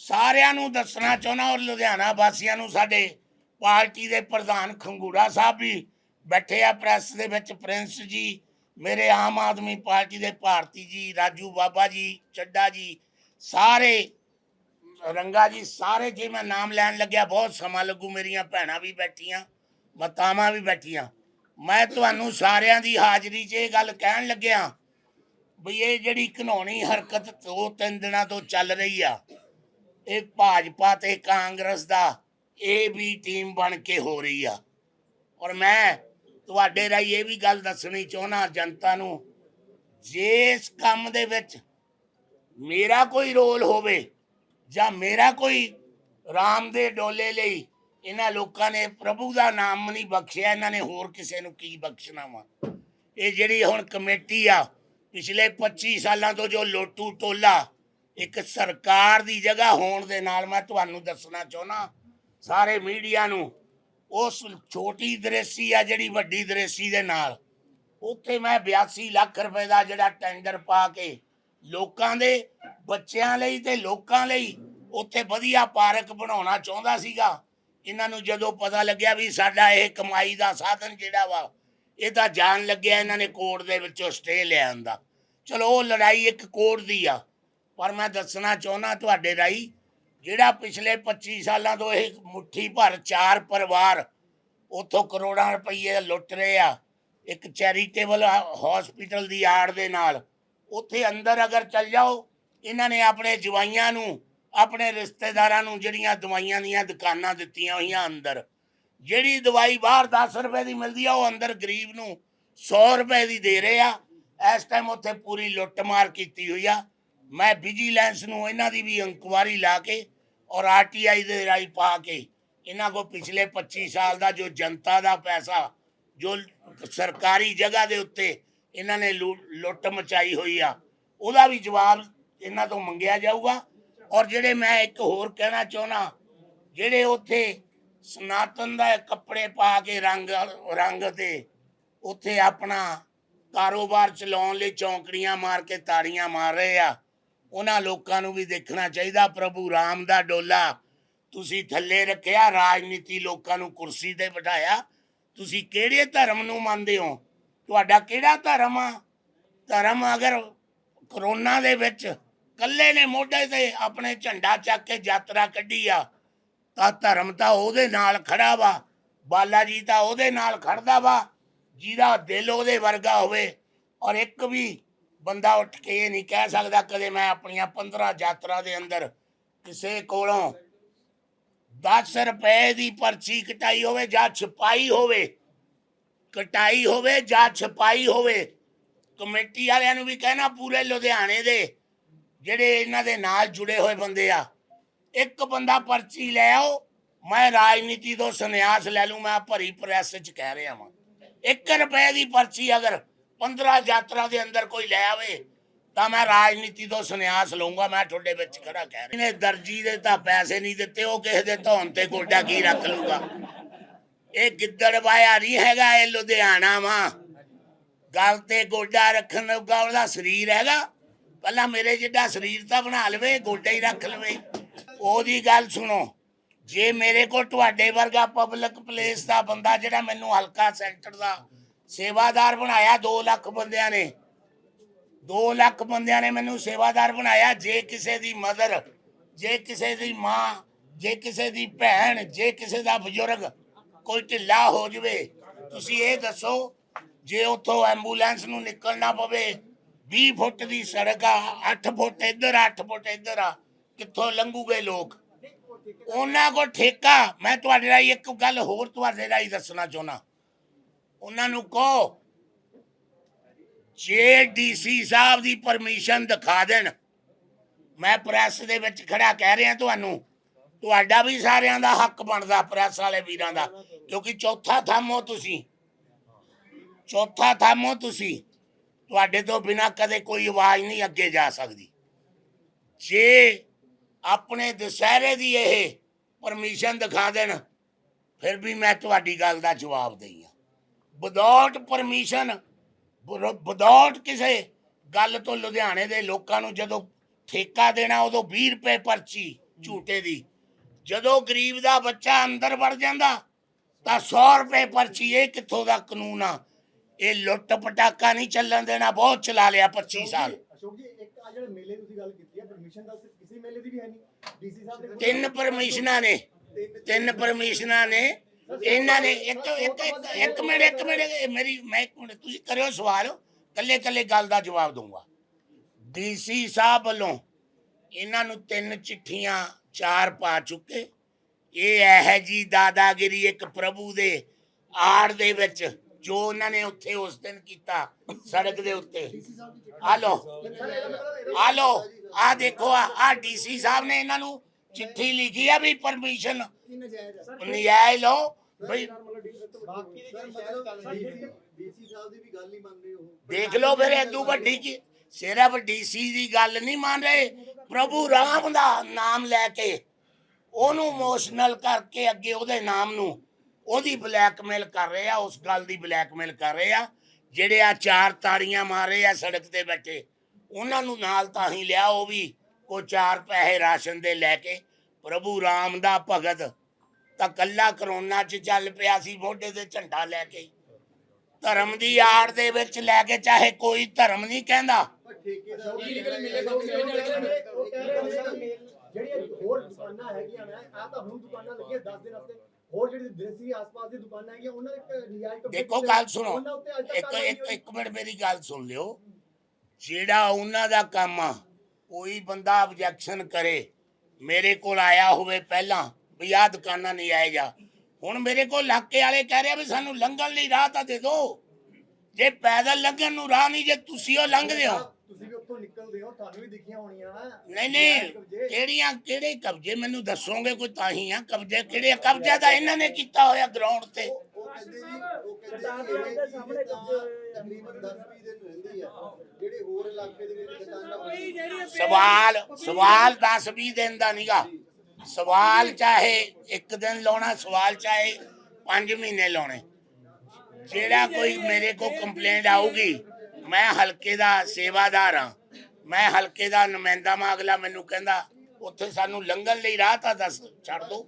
ਸਾਰਿਆਂ ਨੂੰ ਦੱਸਣਾ ਚਾਹੁੰਦਾ ਔਰ ਲੁਧਿਆਣਾ ਵਾਸੀਆਂ ਨੂੰ ਸਾਡੇ ਪਾਰਟੀ ਦੇ ਪ੍ਰਧਾਨ ਖੰਗੂੜਾ ਸਾਹਿਬ ਵੀ ਬੈਠੇ ਆ ਪ੍ਰੈਸ ਦੇ ਵਿੱਚ, ਪ੍ਰਿੰਸ ਜੀ, ਮੇਰੇ ਆਮ ਆਦਮੀ ਪਾਰਟੀ ਦੇ ਭਾਰਤੀ ਜੀ, ਰਾਜੂ ਬਾਬਾ ਜੀ, ਚੱਡਾ ਜੀ, ਸਾਰੇ, ਰੰਗਾ ਜੀ, ਸਾਰੇ ਜੇ ਮੈਂ ਨਾਮ ਲੈਣ ਲੱਗਿਆ, ਬਹੁਤ ਸਮਾਂ ਲੱਗੂ ਮੇਰੀਆਂ ਭੈਣਾਂ ਵੀ ਬੈਠੀਆਂ, ਮਾਤਾਵਾਂ ਵੀ ਬੈਠੀਆਂ। ਮੈਂ ਤੁਹਾਨੂੰ ਸਾਰਿਆਂ ਦੀ ਹਾਜ਼ਰੀ 'ਚ ਇਹ ਗੱਲ ਕਹਿਣ ਲੱਗਿਆ ਵੀ ਇਹ ਜਿਹੜੀ ਘਨੌਣੀ ਹਰਕਤ ਦੋ ਤਿੰਨ ਦਿਨਾਂ ਤੋਂ ਚੱਲ ਰਹੀ ਆ, ਇਹ ਭਾਜਪਾ ਤੇ ਕਾਂਗਰਸ ਦਾ ਇਹ ਵੀ ਟੀਮ ਬਣ ਕੇ ਹੋ ਰਹੀ ਆ। ਔਰ ਮੈਂ ਤੁਹਾਡੇ ਰਾਹੀਂ ਇਹ ਵੀ ਗੱਲ ਦੱਸਣੀ ਚਾਹੁੰਦਾ ਜਨਤਾ ਨੂੰ, ਜੇ ਇਸ ਕੰਮ ਦੇ ਵਿੱਚ ਮੇਰਾ ਕੋਈ ਰੋਲ ਹੋਵੇ ਜਾਂ ਮੇਰਾ ਕੋਈ ਰਾਮ ਦੇ ਡੋਲੇ ਲਈ ਇਹਨਾਂ ਲੋਕਾਂ ਨੇ ਪ੍ਰਭੂ ਦਾ ਨਾਮ ਨਹੀਂ ਬਖਸ਼ਿਆ, ਇਹਨਾਂ ਨੇ ਹੋਰ ਕਿਸੇ ਨੂੰ ਕੀ ਬਖਸ਼ਣਾ ਵਾ? ਇਹ ਜਿਹੜੀ ਹੁਣ ਕਮੇਟੀ ਆ, ਪਿਛਲੇ 25 ਸਾਲਾਂ ਤੋਂ ਜੋ ਲੋਟੂ ਟੋਲਾ, ਇੱਕ ਸਰਕਾਰ ਦੀ ਜਗ੍ਹਾ ਹੋਣ ਦੇ ਨਾਲ ਮੈਂ ਤੁਹਾਨੂੰ ਦੱਸਣਾ ਚਾਹੁੰਦਾ, ਸਾਰੇ ਮੀਡੀਆ ਨੂੰ, ਉਸ ਛੋਟੀ ਦ੍ਰੇਸੀ ਆ ਜਿਹੜੀ ਵੱਡੀ ਦ੍ਰੇਸੀ ਦੇ ਨਾਲ, ਉੱਥੇ ਮੈਂ 82 ਲੱਖ ਰੁਪਏ ਦਾ ਜਿਹੜਾ ਟੈਂਡਰ ਪਾ ਕੇ ਲੋਕਾਂ ਦੇ, ਬੱਚਿਆਂ ਲਈ ਤੇ ਲੋਕਾਂ ਲਈ, ਉੱਥੇ ਵਧੀਆ ਪਾਰਕ ਬਣਾਉਣਾ ਚਾਹੁੰਦਾ ਸੀਗਾ। ਇਹਨਾਂ ਨੂੰ ਜਦੋਂ ਪਤਾ ਲੱਗਿਆ ਵੀ ਸਾਡਾ ਇਹ ਕਮਾਈ ਦਾ ਸਾਧਨ ਜਿਹੜਾ ਵਾ, ਇਹ ਤਾਂ ਜਾਣ ਲੱਗਿਆ ਇਹਨਾਂ ਨੇ ਕੋਰਟ ਦੇ ਵਿੱਚੋਂ ਸਟੇ ਲੈ ਆਂਦਾ ਚਲੋ, ਉਹ ਲੜਾਈ ਇੱਕ ਕੋਰਟ ਦੀ ਆ, ਪਰ ਮੈਂ ਦੱਸਣਾ ਚਾਹੁੰਦਾ ਤੁਹਾਡੇ ਰਾਹੀਂ, ਜਿਹੜਾ ਪਿਛਲੇ 25 ਸਾਲਾਂ ਤੋਂ ਇਹ ਮੁੱਠੀ ਭਰ ਚਾਰ ਪਰਿਵਾਰ ਉਥੋਂ ਕਰੋੜਾਂ ਰੁਪਏ ਲੁੱਟ ਰਹੇ ਆ, ਇੱਕ ਚੈਰੀਟੇਬਲ ਹਸਪੀਟਲ ਦੀ ਆੜ ਦੇ ਨਾਲ, ਉੱਥੇ ਅੰਦਰ ਅਗਰ ਚੱਲ ਜਾਓ, ਇਹਨਾਂ ਨੇ ਆਪਣੇ ਜਵਾਈਆਂ ਨੂੰ ਆਪਣੇ ਰਿਸ਼ਤੇਦਾਰਾਂ ਨੂੰ ਜਿਹੜੀਆਂ ਦਵਾਈਆਂ ਦੀਆਂ ਦੁਕਾਨਾਂ ਦਿੱਤੀਆਂ ਹੋਈਆਂ ਅੰਦਰ। ਜਿਹੜੀ ਦਵਾਈ ਬਾਹਰ 10 ਰੁਪਏ ਦੀ ਮਿਲਦੀ ਆ, ਉਹ ਅੰਦਰ ਗਰੀਬ ਨੂੰ 100 ਰੁਪਏ ਦੀ ਦੇ ਰਹੇ ਆ। ਇਸ ਟਾਈਮ ਉੱਥੇ ਪੂਰੀ ਲੁੱਟਮਾਰ ਕੀਤੀ ਹੋਈ ਆ। ਮੈਂ ਵਿਜੀਲੈਂਸ ਨੂੰ ਇਹਨਾਂ ਦੀ ਵੀ ਇਨਕੁਆਰੀ ਲਾ ਕੇ ਔਰ ਆਰਟੀਆਈ ਦੇ ਰਾਈ ਪਾ ਕੇ ਇਹਨਾਂ ਕੋ ਪਿਛਲੇ 25 ਸਾਲ ਦਾ ਜੋ ਜਨਤਾ ਦਾ ਪੈਸਾ, ਜੋ ਸਰਕਾਰੀ ਜਗ੍ਹਾ ਦੇ ਉੱਤੇ ਇਹਨਾਂ ਨੇ ਲੁ- ਲੁੱਟ ਮਚਾਈ ਹੋਈ ਆ, ਉਹਦਾ ਵੀ ਜਵਾਬ ਇਹਨਾਂ ਤੋਂ ਮੰਗਿਆ ਜਾਊਗਾ। ਔਰ ਜਿਹੜੇ ਮੈਂ ਇੱਕ ਹੋਰ ਕਹਿਣਾ ਚਾਹੁੰਦਾ, ਜਿਹੜੇ ਉੱਥੇ ਸਨਾਤਨ ਦਾ ਕੱਪੜੇ ਪਾ ਕੇ ਰੰਗ ਰੰਗ ਤੇ ਉੱਥੇ ਆਪਣਾ ਕਾਰੋਬਾਰ ਚਲਾਉਣ ਲਈ ਚੌਂਕੜੀਆਂ ਮਾਰ ਕੇ ਤਾੜੀਆਂ ਮਾਰ ਰਹੇ ਆ, ਉਹਨਾਂ ਲੋਕਾਂ ਨੂੰ ਵੀ ਦੇਖਣਾ ਚਾਹੀਦਾ, ਪ੍ਰਭੂ ਰਾਮ ਦਾ ਡੋਲਾ ਤੁਸੀਂ ਥੱਲੇ ਰੱਖਿਆ, ਰਾਜਨੀਤੀ ਲੋਕਾਂ ਨੂੰ ਕੁਰਸੀ ਤੇ ਬਿਠਾਇਆ, ਤੁਸੀਂ ਕਿਹੜੇ ਧਰਮ ਨੂੰ ਮੰਨਦੇ ਹੋ? ਤੁਹਾਡਾ ਕਿਹੜਾ ਧਰਮ ਆ? ਧਰਮ ਅਗਰ ਕਰੋਨਾ ਦੇ ਵਿੱਚ ਕੱਲੇ ਨੇ ਮੋਢੇ ਤੇ ਆਪਣੇ ਝੰਡਾ ਚੱਕ ਕੇ ਯਾਤਰਾ ਕੱਢੀ ਆ, ਤਾਂ ਧਰਮ ਤਾਂ ਉਹਦੇ ਨਾਲ ਖੜਾ ਵਾ ਬਾਲਾ ਜੀ ਤਾਂ ਉਹਦੇ ਨਾਲ ਖੜਦਾ ਵਾ, ਜਿਹਦਾ ਦਿਲ ਉਹਦੇ ਵਰਗਾ ਹੋਵੇ, ਔਰ ਇੱਕ ਵੀ ਬੰਦਾ ਉੱਠ ਕੇ ਇਹ ਨਹੀਂ ਕਹਿ ਸਕਦਾ ਕਦੇ ਮੈਂ ਆਪਣੀਆਂ 15 ਯਾਤਰਾ ਦੇ ਅੰਦਰ ਕਿਸੇ ਕੋਲੋਂ 10 ਰੁਪਏ ਦੀ ਪਰਚੀ ਕਟਾਈ ਹੋਵੇ ਜਾਂ ਛਪਾਈ ਹੋਵੇ, ਕਟਾਈ ਹੋਵੇ ਜਾਂ ਛਪਾਈ ਹੋਵੇ, ਕਮੇਟੀ ਵਾਲਿਆਂ ਨੂੰ ਵੀ ਕਹਿਣਾ ਪੂਰੇ ਲੁਧਿਆਣੇ ਦੇ ਜਿਹੜੇ ਇਹਨਾਂ ਦੇ ਨਾਲ ਜੁੜੇ ਹੋਏ ਬੰਦੇ ਆ, ਇੱਕ ਬੰਦਾ ਪਰਚੀ ਲੈ ਆਓ, ਮੈਂ ਰਾਜਨੀਤੀ ਤੋਂ ਸੰਨਿਆਸ ਲੈ ਲੂੰ, ਮੈਂ ਭਰੀ ਪ੍ਰੈਸ 'ਚ ਕਹਿ ਰਿਹਾ ਵਾਂ। 1 ਰੁਪਏ ਦੀ ਪਰਚੀ ਅਗਰ 15 ਯਾਤਰਾ ਦੇ ਅੰਦਰ ਕੋਈ ਲੈ ਆਵੇ, ਤਾਂ ਮੈਂ ਰਾਜਨੀਤੀ ਤੋਂ ਸੰਨਿਆਸ ਲਊਂਗਾ, ਮੈਂ ਤੁਹਾਡੇ ਵਿੱਚ ਖੜਾ ਕਹਿ ਰਿਹਾ। ਇਹਨੇ ਦਰਜੀ ਦੇ ਤਾਂ ਪੈਸੇ ਨਹੀਂ ਦਿੱਤੇ, ਉਹ ਕਿਸੇ ਦੇ ਧੌਣ ਤੇ ਗੋਡਾ ਕੀ ਰੱਖ ਲੂਗਾ ਇਹ ਗਿੱਦੜ ਵਾਇਆ ਨਹੀਂ ਹੈਗਾ, ਇਹ ਲੁਧਿਆਣਾ ਵਾ। ਗੱਲ ਤੇ ਗੋਡਾ ਰੱਖਣ ਦਾ ਉਹਦਾ ਸਰੀਰ ਹੈਗਾ। ਪਹਿਲਾਂ ਮੇਰੇ ਜਿੱਡਾ ਸਰੀਰ ਤਾਂ ਬਣਾ ਲਵੇ, ਗੋਡਾ ਹੀ ਰੱਖ ਲਵੇ। ਉਹਦੀ ਗੱਲ ਸੁਣੋ, ਜੇ ਮੇਰੇ ਕੋਲ ਤੁਹਾਡੇ ਵਰਗਾ ਪਬਲਿਕ ਪਲੇਸ ਦਾ ਬੰਦਾ ਜਿਹੜਾ ਮੈਨੂੰ ਹਲਕਾ ਸੈਂਟਰ ਦਾ ਸੇਵਾਦਾਰ ਬਣਾਇਆ 2 ਲੱਖ ਬੰਦਿਆਂ ਨੇ 2 ਲੱਖ ਬੰਦਿਆਂ ਨੇ ਮੈਨੂੰ ਸੇਵਾਦਾਰ ਬਣਾਇਆ, ਜੇ ਕਿਸੇ ਦੀ ਮਦਰ, ਜੇ ਕਿਸੇ ਦੀ ਮਾਂ, ਜੇ ਕਿਸੇ ਦੀ ਭੈਣ, ਜੇ ਕਿਸੇ ਦਾ ਬਜ਼ੁਰਗ ਕੋਈ ਢਿੱਲਾ ਹੋ ਜਵੇ, ਤੁਸੀਂ ਇਹ ਦੱਸੋ, ਜੇ ਉੱਥੋਂ ਐਂਬੂਲੈਂਸ ਨੂੰ ਨਿਕਲਣਾ ਪਵੇ 20 ਫੁੱਟ ਦੀ ਸੜਕ ਆ 8 ਫੁੱਟ ਇੱਧਰ 8 ਫੁੱਟ ਇੱਧਰ ਆ। ਕਿੱਥੋਂ ਲੰਘੂਗੇ ਲੋਕ? ਉਹਨਾਂ ਕੋਲ ਠੇਕਾ। ਮੈਂ ਤੁਹਾਡੇ ਰਾਹੀਂ ਇੱਕ ਗੱਲ ਹੋਰ ਤੁਹਾਡੇ ਰਾਹੀਂ ਦੱਸਣਾ ਚਾਹੁੰਦਾ। ਉਹਨਾਂ ਨੂੰ ਕਹੋ, ਜੇ ਡੀਸੀ ਸਾਹਿਬ ਦੀ ਪਰਮਿਸ਼ਨ ਦਿਖਾ ਦੇਣ, ਮੈਂ ਪ੍ਰੈਸ ਦੇ ਵਿੱਚ ਖੜਾ ਕਹਿ ਰਿਹਾ ਤੁਹਾਨੂੰ, ਤੁਹਾਡਾ ਵੀ ਸਾਰਿਆਂ ਦਾ ਹੱਕ ਬਣਦਾ ਪ੍ਰੈਸ ਵਾਲੇ ਵੀਰਾਂ ਦਾ। ਕਿਉਂਕਿ ਚੌਥਾ ਥਾਮੋ ਤੁਸੀਂ। ਚੌਥਾ ਥਾਮੋ ਤੁਸੀਂ। ਤੁਹਾਡੇ ਤੋਂ ਬਿਨਾ ਕਦੇ ਕੋਈ ਆਵਾਜ਼ ਨਹੀਂ ਅੱਗੇ ਜਾ ਸਕਦੀ। ਜੇ ਆਪਣੇ ਦੁਸਹਿਰੇ ਦੀ ਇਹ ਪਰਮਿਸ਼ਨ ਦਿਖਾ ਦੇਣ, ਫਿਰ ਵੀ ਮੈਂ ਤੁਹਾਡੀ ਗੱਲ ਦਾ ਜਵਾਬ ਦਈਆ ਵਿਦਆਊਟ ਪਰਮਿਸ਼ਨ ਵਿਦਆਊਟ ਕਿਸੇ ਗੱਲ ਤੋਂ ਲੁਧਿਆਣੇ ਦੇ ਲੋਕਾਂ ਨੂੰ ਜਦੋਂ ਠੇਕਾ ਦੇਣਾ, ਉਦੋਂ 20 ਰੁਪਏ ਪਰਚੀ ਝੂਟੇ ਦੀ, ਜਦੋਂ ਗਰੀਬ ਦਾ ਬੱਚਾ ਅੰਦਰ ਵੜ ਜਾਂਦਾ, ਤਾਂ 100 ਰੁਪਏ ਪਰਚੀ, ਇਹ ਕਿੱਥੋਂ ਦਾ ਕਾਨੂੰਨ ਆ? ਇਹ ਲੁੱਟ ਪਟਾਕਾ ਨਹੀਂ ਚੱਲਣ ਦੇਣਾ ਬਹੁਤ ਚਲਾ ਲਿਆ 25 ਸਾਲ। ਅਸ਼ੋਕ ਜੀ ਇੱਕ ਆ ਜਿਹੜੇ ਮੇਲੇ ਤੁਸੀਂ ਗੱਲ ਕੀਤੀ ਹੈ ਪਰਮਿਸ਼ਨ ਦਾ ਕਿਸੇ ਮੇਲੇ ਦੀ ਵੀ ਹੈ ਨਹੀਂ। ਡੀਸੀ ਸਾਹਿਬ ਦੇ ਤਿੰਨ ਪਰਮਿਸ਼ਨਾਂ ਨੇ। ਤਿੰਨ ਪਰਮਿਸ਼ਨਾਂ ਨੇ। ਇਹਨਾਂ ਨੇ ਇੱਕ ਇੱਕ ਇੱਕ ਮਿੰਟ ਇੱਕ ਮਿੰਟ ਮੇਰੀ ਮੈਂ ਇੱਕ ਮਿੰਟ ਤੁਸੀਂ ਕਰਿਓ ਸਵਾਲ। ਕੱਲੇ ਕੱਲੇ ਗੱਲ ਦਾ ਜਵਾਬ ਦਊਂਗਾ। ਡੀਸੀ ਸਾਹਿਬ ਵੱਲੋਂ ਇਹਨਾਂ ਨੂੰ ਤਿੰਨ ਚਿੱਠੀਆਂ ਚਾਰ ਪਾ ਚੁੱਕੇ। ਇਹ ਹੈ ਜੀ ਦਾਦਾਗਿਰੀ ਇੱਕ ਪ੍ਰਭੂ ਦੇ ਆੜ ਦੇ ਵਿੱਚ ਜੋ ਉਹਨਾਂ ਨੇ ਉੱਥੇ ਉਸ ਦਿਨ ਕੀਤਾ ਸੜਕ ਦੇ ਉੱਤੇ। ਆ ਲੋ ਆ ਲੋ ਆ ਦੇਖੋ ਆ ਆ ਡੀਸੀ ਸਾਹਿਬ ਨੇ ਇਹਨਾਂ ਨੂੰ ਚਿੱਠੀ ਲਿਖੀ ਆ ਵੀ ਪਰਮਿਸ਼ਨ ਨਜਾਇਜ਼ ਲਓ ਬਈ ਬਾਕੀ ਦੀ ਜਿਹੜੀ ਸ਼ਾਇਦ ਚੱਲ ਰਹੀ ਹੈ ਡੀਸੀ ਸਾਹਿਬ ਦੀ ਵੀ ਗੱਲ ਨਹੀਂ ਮੰਨ ਰਹੇ ਉਹ। ਦੇਖ ਲਓ ਫਿਰ ਇਦੋਂ ਵੱਡੀ ਕੀ ਸਿਰਫ ਡੀਸੀ ਦੀ ਗੱਲ ਨਹੀਂ ਮੰਨ ਰਹੇ। ਪ੍ਰਭੂ ਰਾਮ ਦਾ ਨਾਮ ਲੈ ਕੇ ਉਹਨੂੰ ਇਮੋਸ਼ਨਲ ਕਰਕੇ ਅੱਗੇ ਉਹਦੇ ਨਾਮ ਨੂੰ ਉਹਦੀ ਬਲੈਕਮੇਲ ਕਰ ਰਹੇ ਆ, ਉਸ ਗੱਲ ਦੀ ਬਲੈਕਮੇਲ ਕਰ ਰਹੇ ਆ। ਜਿਹੜੇ ਆ ਚਾਰ ਤਾੜੀਆਂ ਮਾਰੇ ਆ ਸੜਕ ਤੇ ਬੈਠੇ ਉਹਨਾਂ ਨੂੰ ਨਾਲ ਤਾਂ ਹੀ ਲਿਆ ਉਹ ਵੀ ਕੋ ਚਾਰ ਪੈਸੇ ਰਾਸ਼ਨ ਦੇ ਲੈ ਕੇ। ਪ੍ਰਭੂ ਰਾਮ ਦਾ ਭਗਤ, ਤਾਂ ਕੱਲਾ ਕਰੋਨਾ ਚ ਚੱਲ ਪਿਆ ਸੀ, ਮੋਢੇ ਤੇ ਝੰਡਾ ਲੈ ਕੇ। ਧਰਮ ਦੀ ਆੜ ਦੇ ਵਿੱਚ ਲੈ ਕੇ, ਚਾਹੇ ਕੋਈ ਧਰਮ ਨਹੀਂ ਕਹਿੰਦਾ। ਜਿਹੜੀਆਂ ਹੋਰ ਦੁਕਾਨਾਂ ਹੈਗੀਆਂ ਨੇ ਆ ਤਾਂ ਹੁਣ ਦੁਕਾਨਾਂ ਲੱਗੀਆਂ 10 ਦਿਨ ਵਾਸਤੇ। ਹੋਰ ਜਿਹੜੀ ਦੇਸੀ ਆਸ-ਪਾਸ ਦੀ ਦੁਕਾਨਾਂ ਹੈਗੀਆਂ ਉਹਨਾਂ ਦੇ ਨਿਆਇ ਕਬਜ਼ੇ ਦੇਖੋ ਗੱਲ ਸੁਣੋ ਇੱਕ ਇੱਕ ਇੱਕ ਮਿੰਟ ਮੇਰੀ ਗੱਲ ਸੁਣ ਲਿਓ। ਜਿਹੜਾ ਉਹਨਾਂ ਦਾ ਕੰਮ ਆ ਕੋਈ ਬੰਦਾ ਆਬਜੈਕਸ਼ਨ ਕਰੇ ਮੇਰੇ ਕੋਲ ਆਇਆ ਹੋਵੇ ਪਹਿਲਾਂ ਵੀ ਆਹ ਦੁਕਾਨਾਂ ਨਹੀਂ ਆਏ ਜਾ। ਹੁਣ ਮੇਰੇ ਕੋਲ ਇਲਾਕੇ ਵਾਲੇ ਕਹਿ ਰਹੇ ਵੀ ਸਾਨੂੰ ਲੰਘਣ ਲਈ ਰਾਹ ਤਾਂ ਦੇ ਦਿਓ। ਜੇ ਪੈਦਲ ਲੰਘਣ ਨੂੰ ਰਾਹ ਨਹੀਂ ਜੇ ਤੁਸੀਂ ਉਹ ਲੰਘਦੇ ਹੋ। ਤੁਸੀਂ ਵੀ ਉੱਥੋਂ ਨਿਕਲਦੇ ਹੋ ਤੁਹਾਨੂੰ ਵੀ ਦਿਖੀਆਂ ਹੋਣੀਆਂ ਨਹੀਂ ਨਹੀਂ ਕਿਹੜੀਆਂ ਕਿਹੜੇ ਕਬਜ਼ੇ? ਮੈਨੂੰ ਦੱਸੋਗੇ ਕੋਈ ਤਾਂ ਹੀ ਆ ਕਬਜ਼ੇ। ਕਿਹੜੇ? ਕਬਜ਼ਾ ਤਾਂ ਇਹਨਾਂ ਨੇ ਕੀਤਾ ਹੋਇਆ ਗਰਾਊਂਡ ਤੇ? ਉਹ ਕਹਿੰਦੇ ਜੀ ਉਹ ਕਹਿੰਦੇ ਇਹ ਸਾਹਮਣੇ ਤਕਰੀਬਨ 10-20 ਦਿਨ ਰਹਿੰਦੀ ਆ। ਜਿਹੜੇ ਹੋਰ ਇਲਾਕੇ ਦੇ ਵਿੱਚ ਦੁਕਾਨਾਂ ਸਵਾਲ ਸਵਾਲ 10 20 ਦਿਨ ਦਾ ਨਹੀਂਗਾ ਸਵਾਲ ਚਾਹੇ ਇੱਕ ਦਿਨ ਲਾਉਣਾ ਸਵਾਲ ਚਾਹੇ 5 ਮਹੀਨੇ ਲਾਉਣੇ। ਜਿਹੜਾ ਕੋਈ ਮੇਰੇ ਕੋ ਕੰਪਲੇਂਟ ਆਊਗੀ ਮੈਂ ਹਲਕੇ ਦਾ ਸੇਵਾਦਾਰ ਹਾਂ ਮੈਂ ਹਲਕੇ ਦਾ ਨੁਮਾਇੰਦਾ ਮਾਂ ਅਗਲਾ ਮੈਨੂੰ ਕਹਿੰਦਾ ਉੱਥੇ ਸਾਨੂੰ ਲੰਘਣ ਲਈ ਰਾਹ ਤਾਂ ਦੱਸ ਛੱਡ ਦੋ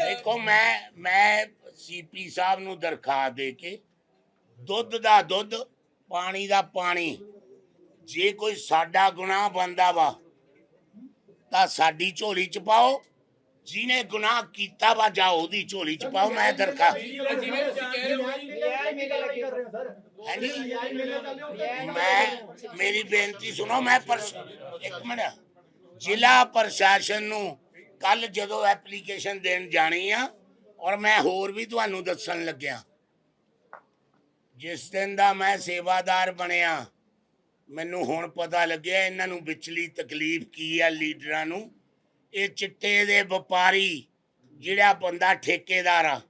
ਦੇਖੋ ਮੈਂ ਮੈਂ ਸੀਪੀ ਸਾਹਿਬ ਨੂੰ ਦਰਖਾਸਤ ਦੇ ਕੇ ਦੁੱਧ ਦਾ ਦੁੱਧ ਪਾਣੀ ਦਾ ਪਾਣੀ ਜੇ ਕੋਈ ਸਾਡਾ ਗੁਨਾਹ ਬੰਦਾ ਵਾ ਤਾਂ ਸਾਡੀ ਝੋਲੀ ਚ ਪਾਓ ਜਿਹਨੇ ਗੁਨਾਹ ਕੀਤਾ ਵਾ ਜਾ ਉਹਦੀ ਝੋਲੀ ਚ ਪਾਓ ਮੈਂ ਜਿਵੇਂ ਤੁਸੀਂ ਕਹਿ ਰਹੇ ਹੋ ਹਾਂਜੀ ਰਿਹਾ ਮੈਂ ਮੇਰੀ ਬੇਨਤੀ ਸੁਣੋ ਮੈਂ ਪਰ ਇੱਕ ਮਿੰਟ। ਜ਼ਿਲ੍ਹਾ ਪ੍ਰਸ਼ਾਸਨ ਨੂੰ ਕੱਲ ਜਦੋਂ ਐਪਲੀਕੇਸ਼ਨ ਦੇਣ ਜਾਣੀ ਆ ਔਰ ਮੈਂ ਹੋਰ ਵੀ ਤੁਹਾਨੂੰ ਦੱਸਣ ਲੱਗਿਆ ਜਿਸ ਦਿਨ ਦਾ ਮੈਂ ਸੇਵਾਦਾਰ ਬਣਿਆ ਮੈਨੂੰ ਹੁਣ ਪਤਾ ਲੱਗਿਆ ਇਹਨਾਂ ਨੂੰ ਵਿਚਲੀ ਤਕਲੀਫ ਕੀ ਆ ਲੀਡਰਾਂ ਨੂੰ। ਇਹ ਚਿੱਟੇ ਦੇ ਵਪਾਰੀ, ਜਿਹੜਾ ਬੰਦਾ ਠੇਕੇਦਾਰ ਆ,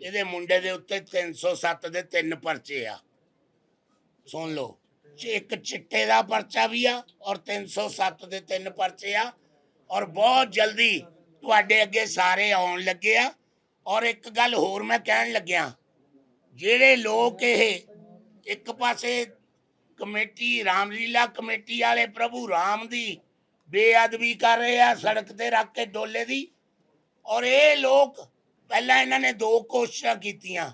ਇਹਦੇ ਮੁੰਡੇ ਦੇ ਉੱਤੇ 307 ਦੇ ਤਿੰਨ ਪਰਚੇ ਆ। ਸੁਣ ਲਓ ਇੱਕ ਚਿੱਟੇ ਦਾ ਪਰਚਾ ਵੀ ਆ ਔਰ 307 ਦੇ ਤਿੰਨ ਪਰਚੇ ਆ ਔਰ ਬਹੁਤ ਜਲਦੀ ਤੁਹਾਡੇ ਅੱਗੇ ਸਾਰੇ ਆਉਣ ਲੱਗੇ ਆ। ਔਰ ਇੱਕ ਗੱਲ ਹੋਰ ਮੈਂ ਕਹਿਣ ਲੱਗਿਆ, ਜਿਹੜੇ ਲੋਕ ਇਹ ਇੱਕ ਪਾਸੇ ਕਮੇਟੀ, ਰਾਮਲੀਲਾ ਕਮੇਟੀ ਵਾਲੇ ਪ੍ਰਭੂ ਰਾਮ ਦੀ ਬੇਅਦਬੀ ਕਰ ਰਹੇ ਆ ਸੜਕ ਤੇ ਰੱਖ ਕੇ ਡੋਲੇ ਦੀ। ਔਰ ਇਹ ਲੋਕ ਪਹਿਲਾਂ ਇਹਨਾਂ ਨੇ ਦੋ ਕੋਸ਼ਿਸ਼ਾਂ ਕੀਤੀਆਂ।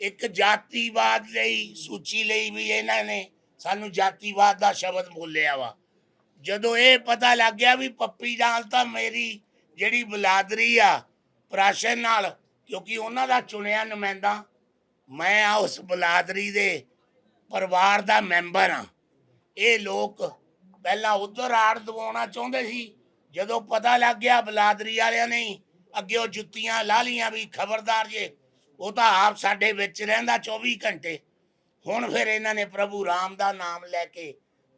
ਇੱਕ ਜਾਤੀਵਾਦ ਲਈ ਸੂਚੀ ਲਈ ਵੀ ਇਹਨਾਂ ਨੇ ਸਾਨੂੰ ਜਾਤੀਵਾਦ ਦਾ ਸ਼ਬਦ ਬੋਲਿਆ ਵਾ। ਜਦੋਂ ਇਹ ਪਤਾ ਲੱਗ ਗਿਆ ਵੀ ਪੱਪੀ ਨਾਲ ਤਾਂ ਮੇਰੀ ਜਿਹੜੀ ਬਲਾਦਰੀ ਆ ਪ੍ਰਾਸ਼ਨ ਨਾਲ, ਕਿਉਂਕਿ ਉਹਨਾਂ ਦਾ ਚੁਣਿਆ ਨੁਮਾਇੰਦਾ, ਮੈਂ ਆ ਉਸ ਬਲਾਦਰੀ ਦੇ ਪਰਿਵਾਰ ਦਾ ਮੈਂਬਰ ਆ। ਇਹ ਲੋਕ ਪਹਿਲਾਂ ਉਧਰ ਆੜ ਦਵਾਉਣਾ ਚਾਹੁੰਦੇ ਸੀ। ਜਦੋਂ ਪਤਾ ਲੱਗ ਗਿਆ ਬਲਾਦਰੀ ਵਾਲਿਆਂ ਨੇ ਅੱਗੇ ਉਹ ਜੁੱਤੀਆਂ ਲਾ ਲੀਆਂ ਵੀ ਖਬਰਦਾਰ ਜੇ ਉਹ ਤਾਂ ਆਪ ਸਾਡੇ ਵਿੱਚ ਰਹਿੰਦਾ 24 ਘੰਟੇ। ਹੁਣ ਫਿਰ ਇਹਨਾਂ ਨੇ ਪ੍ਰਭੂ ਰਾਮ ਦਾ ਨਾਮ ਲੈ ਕੇ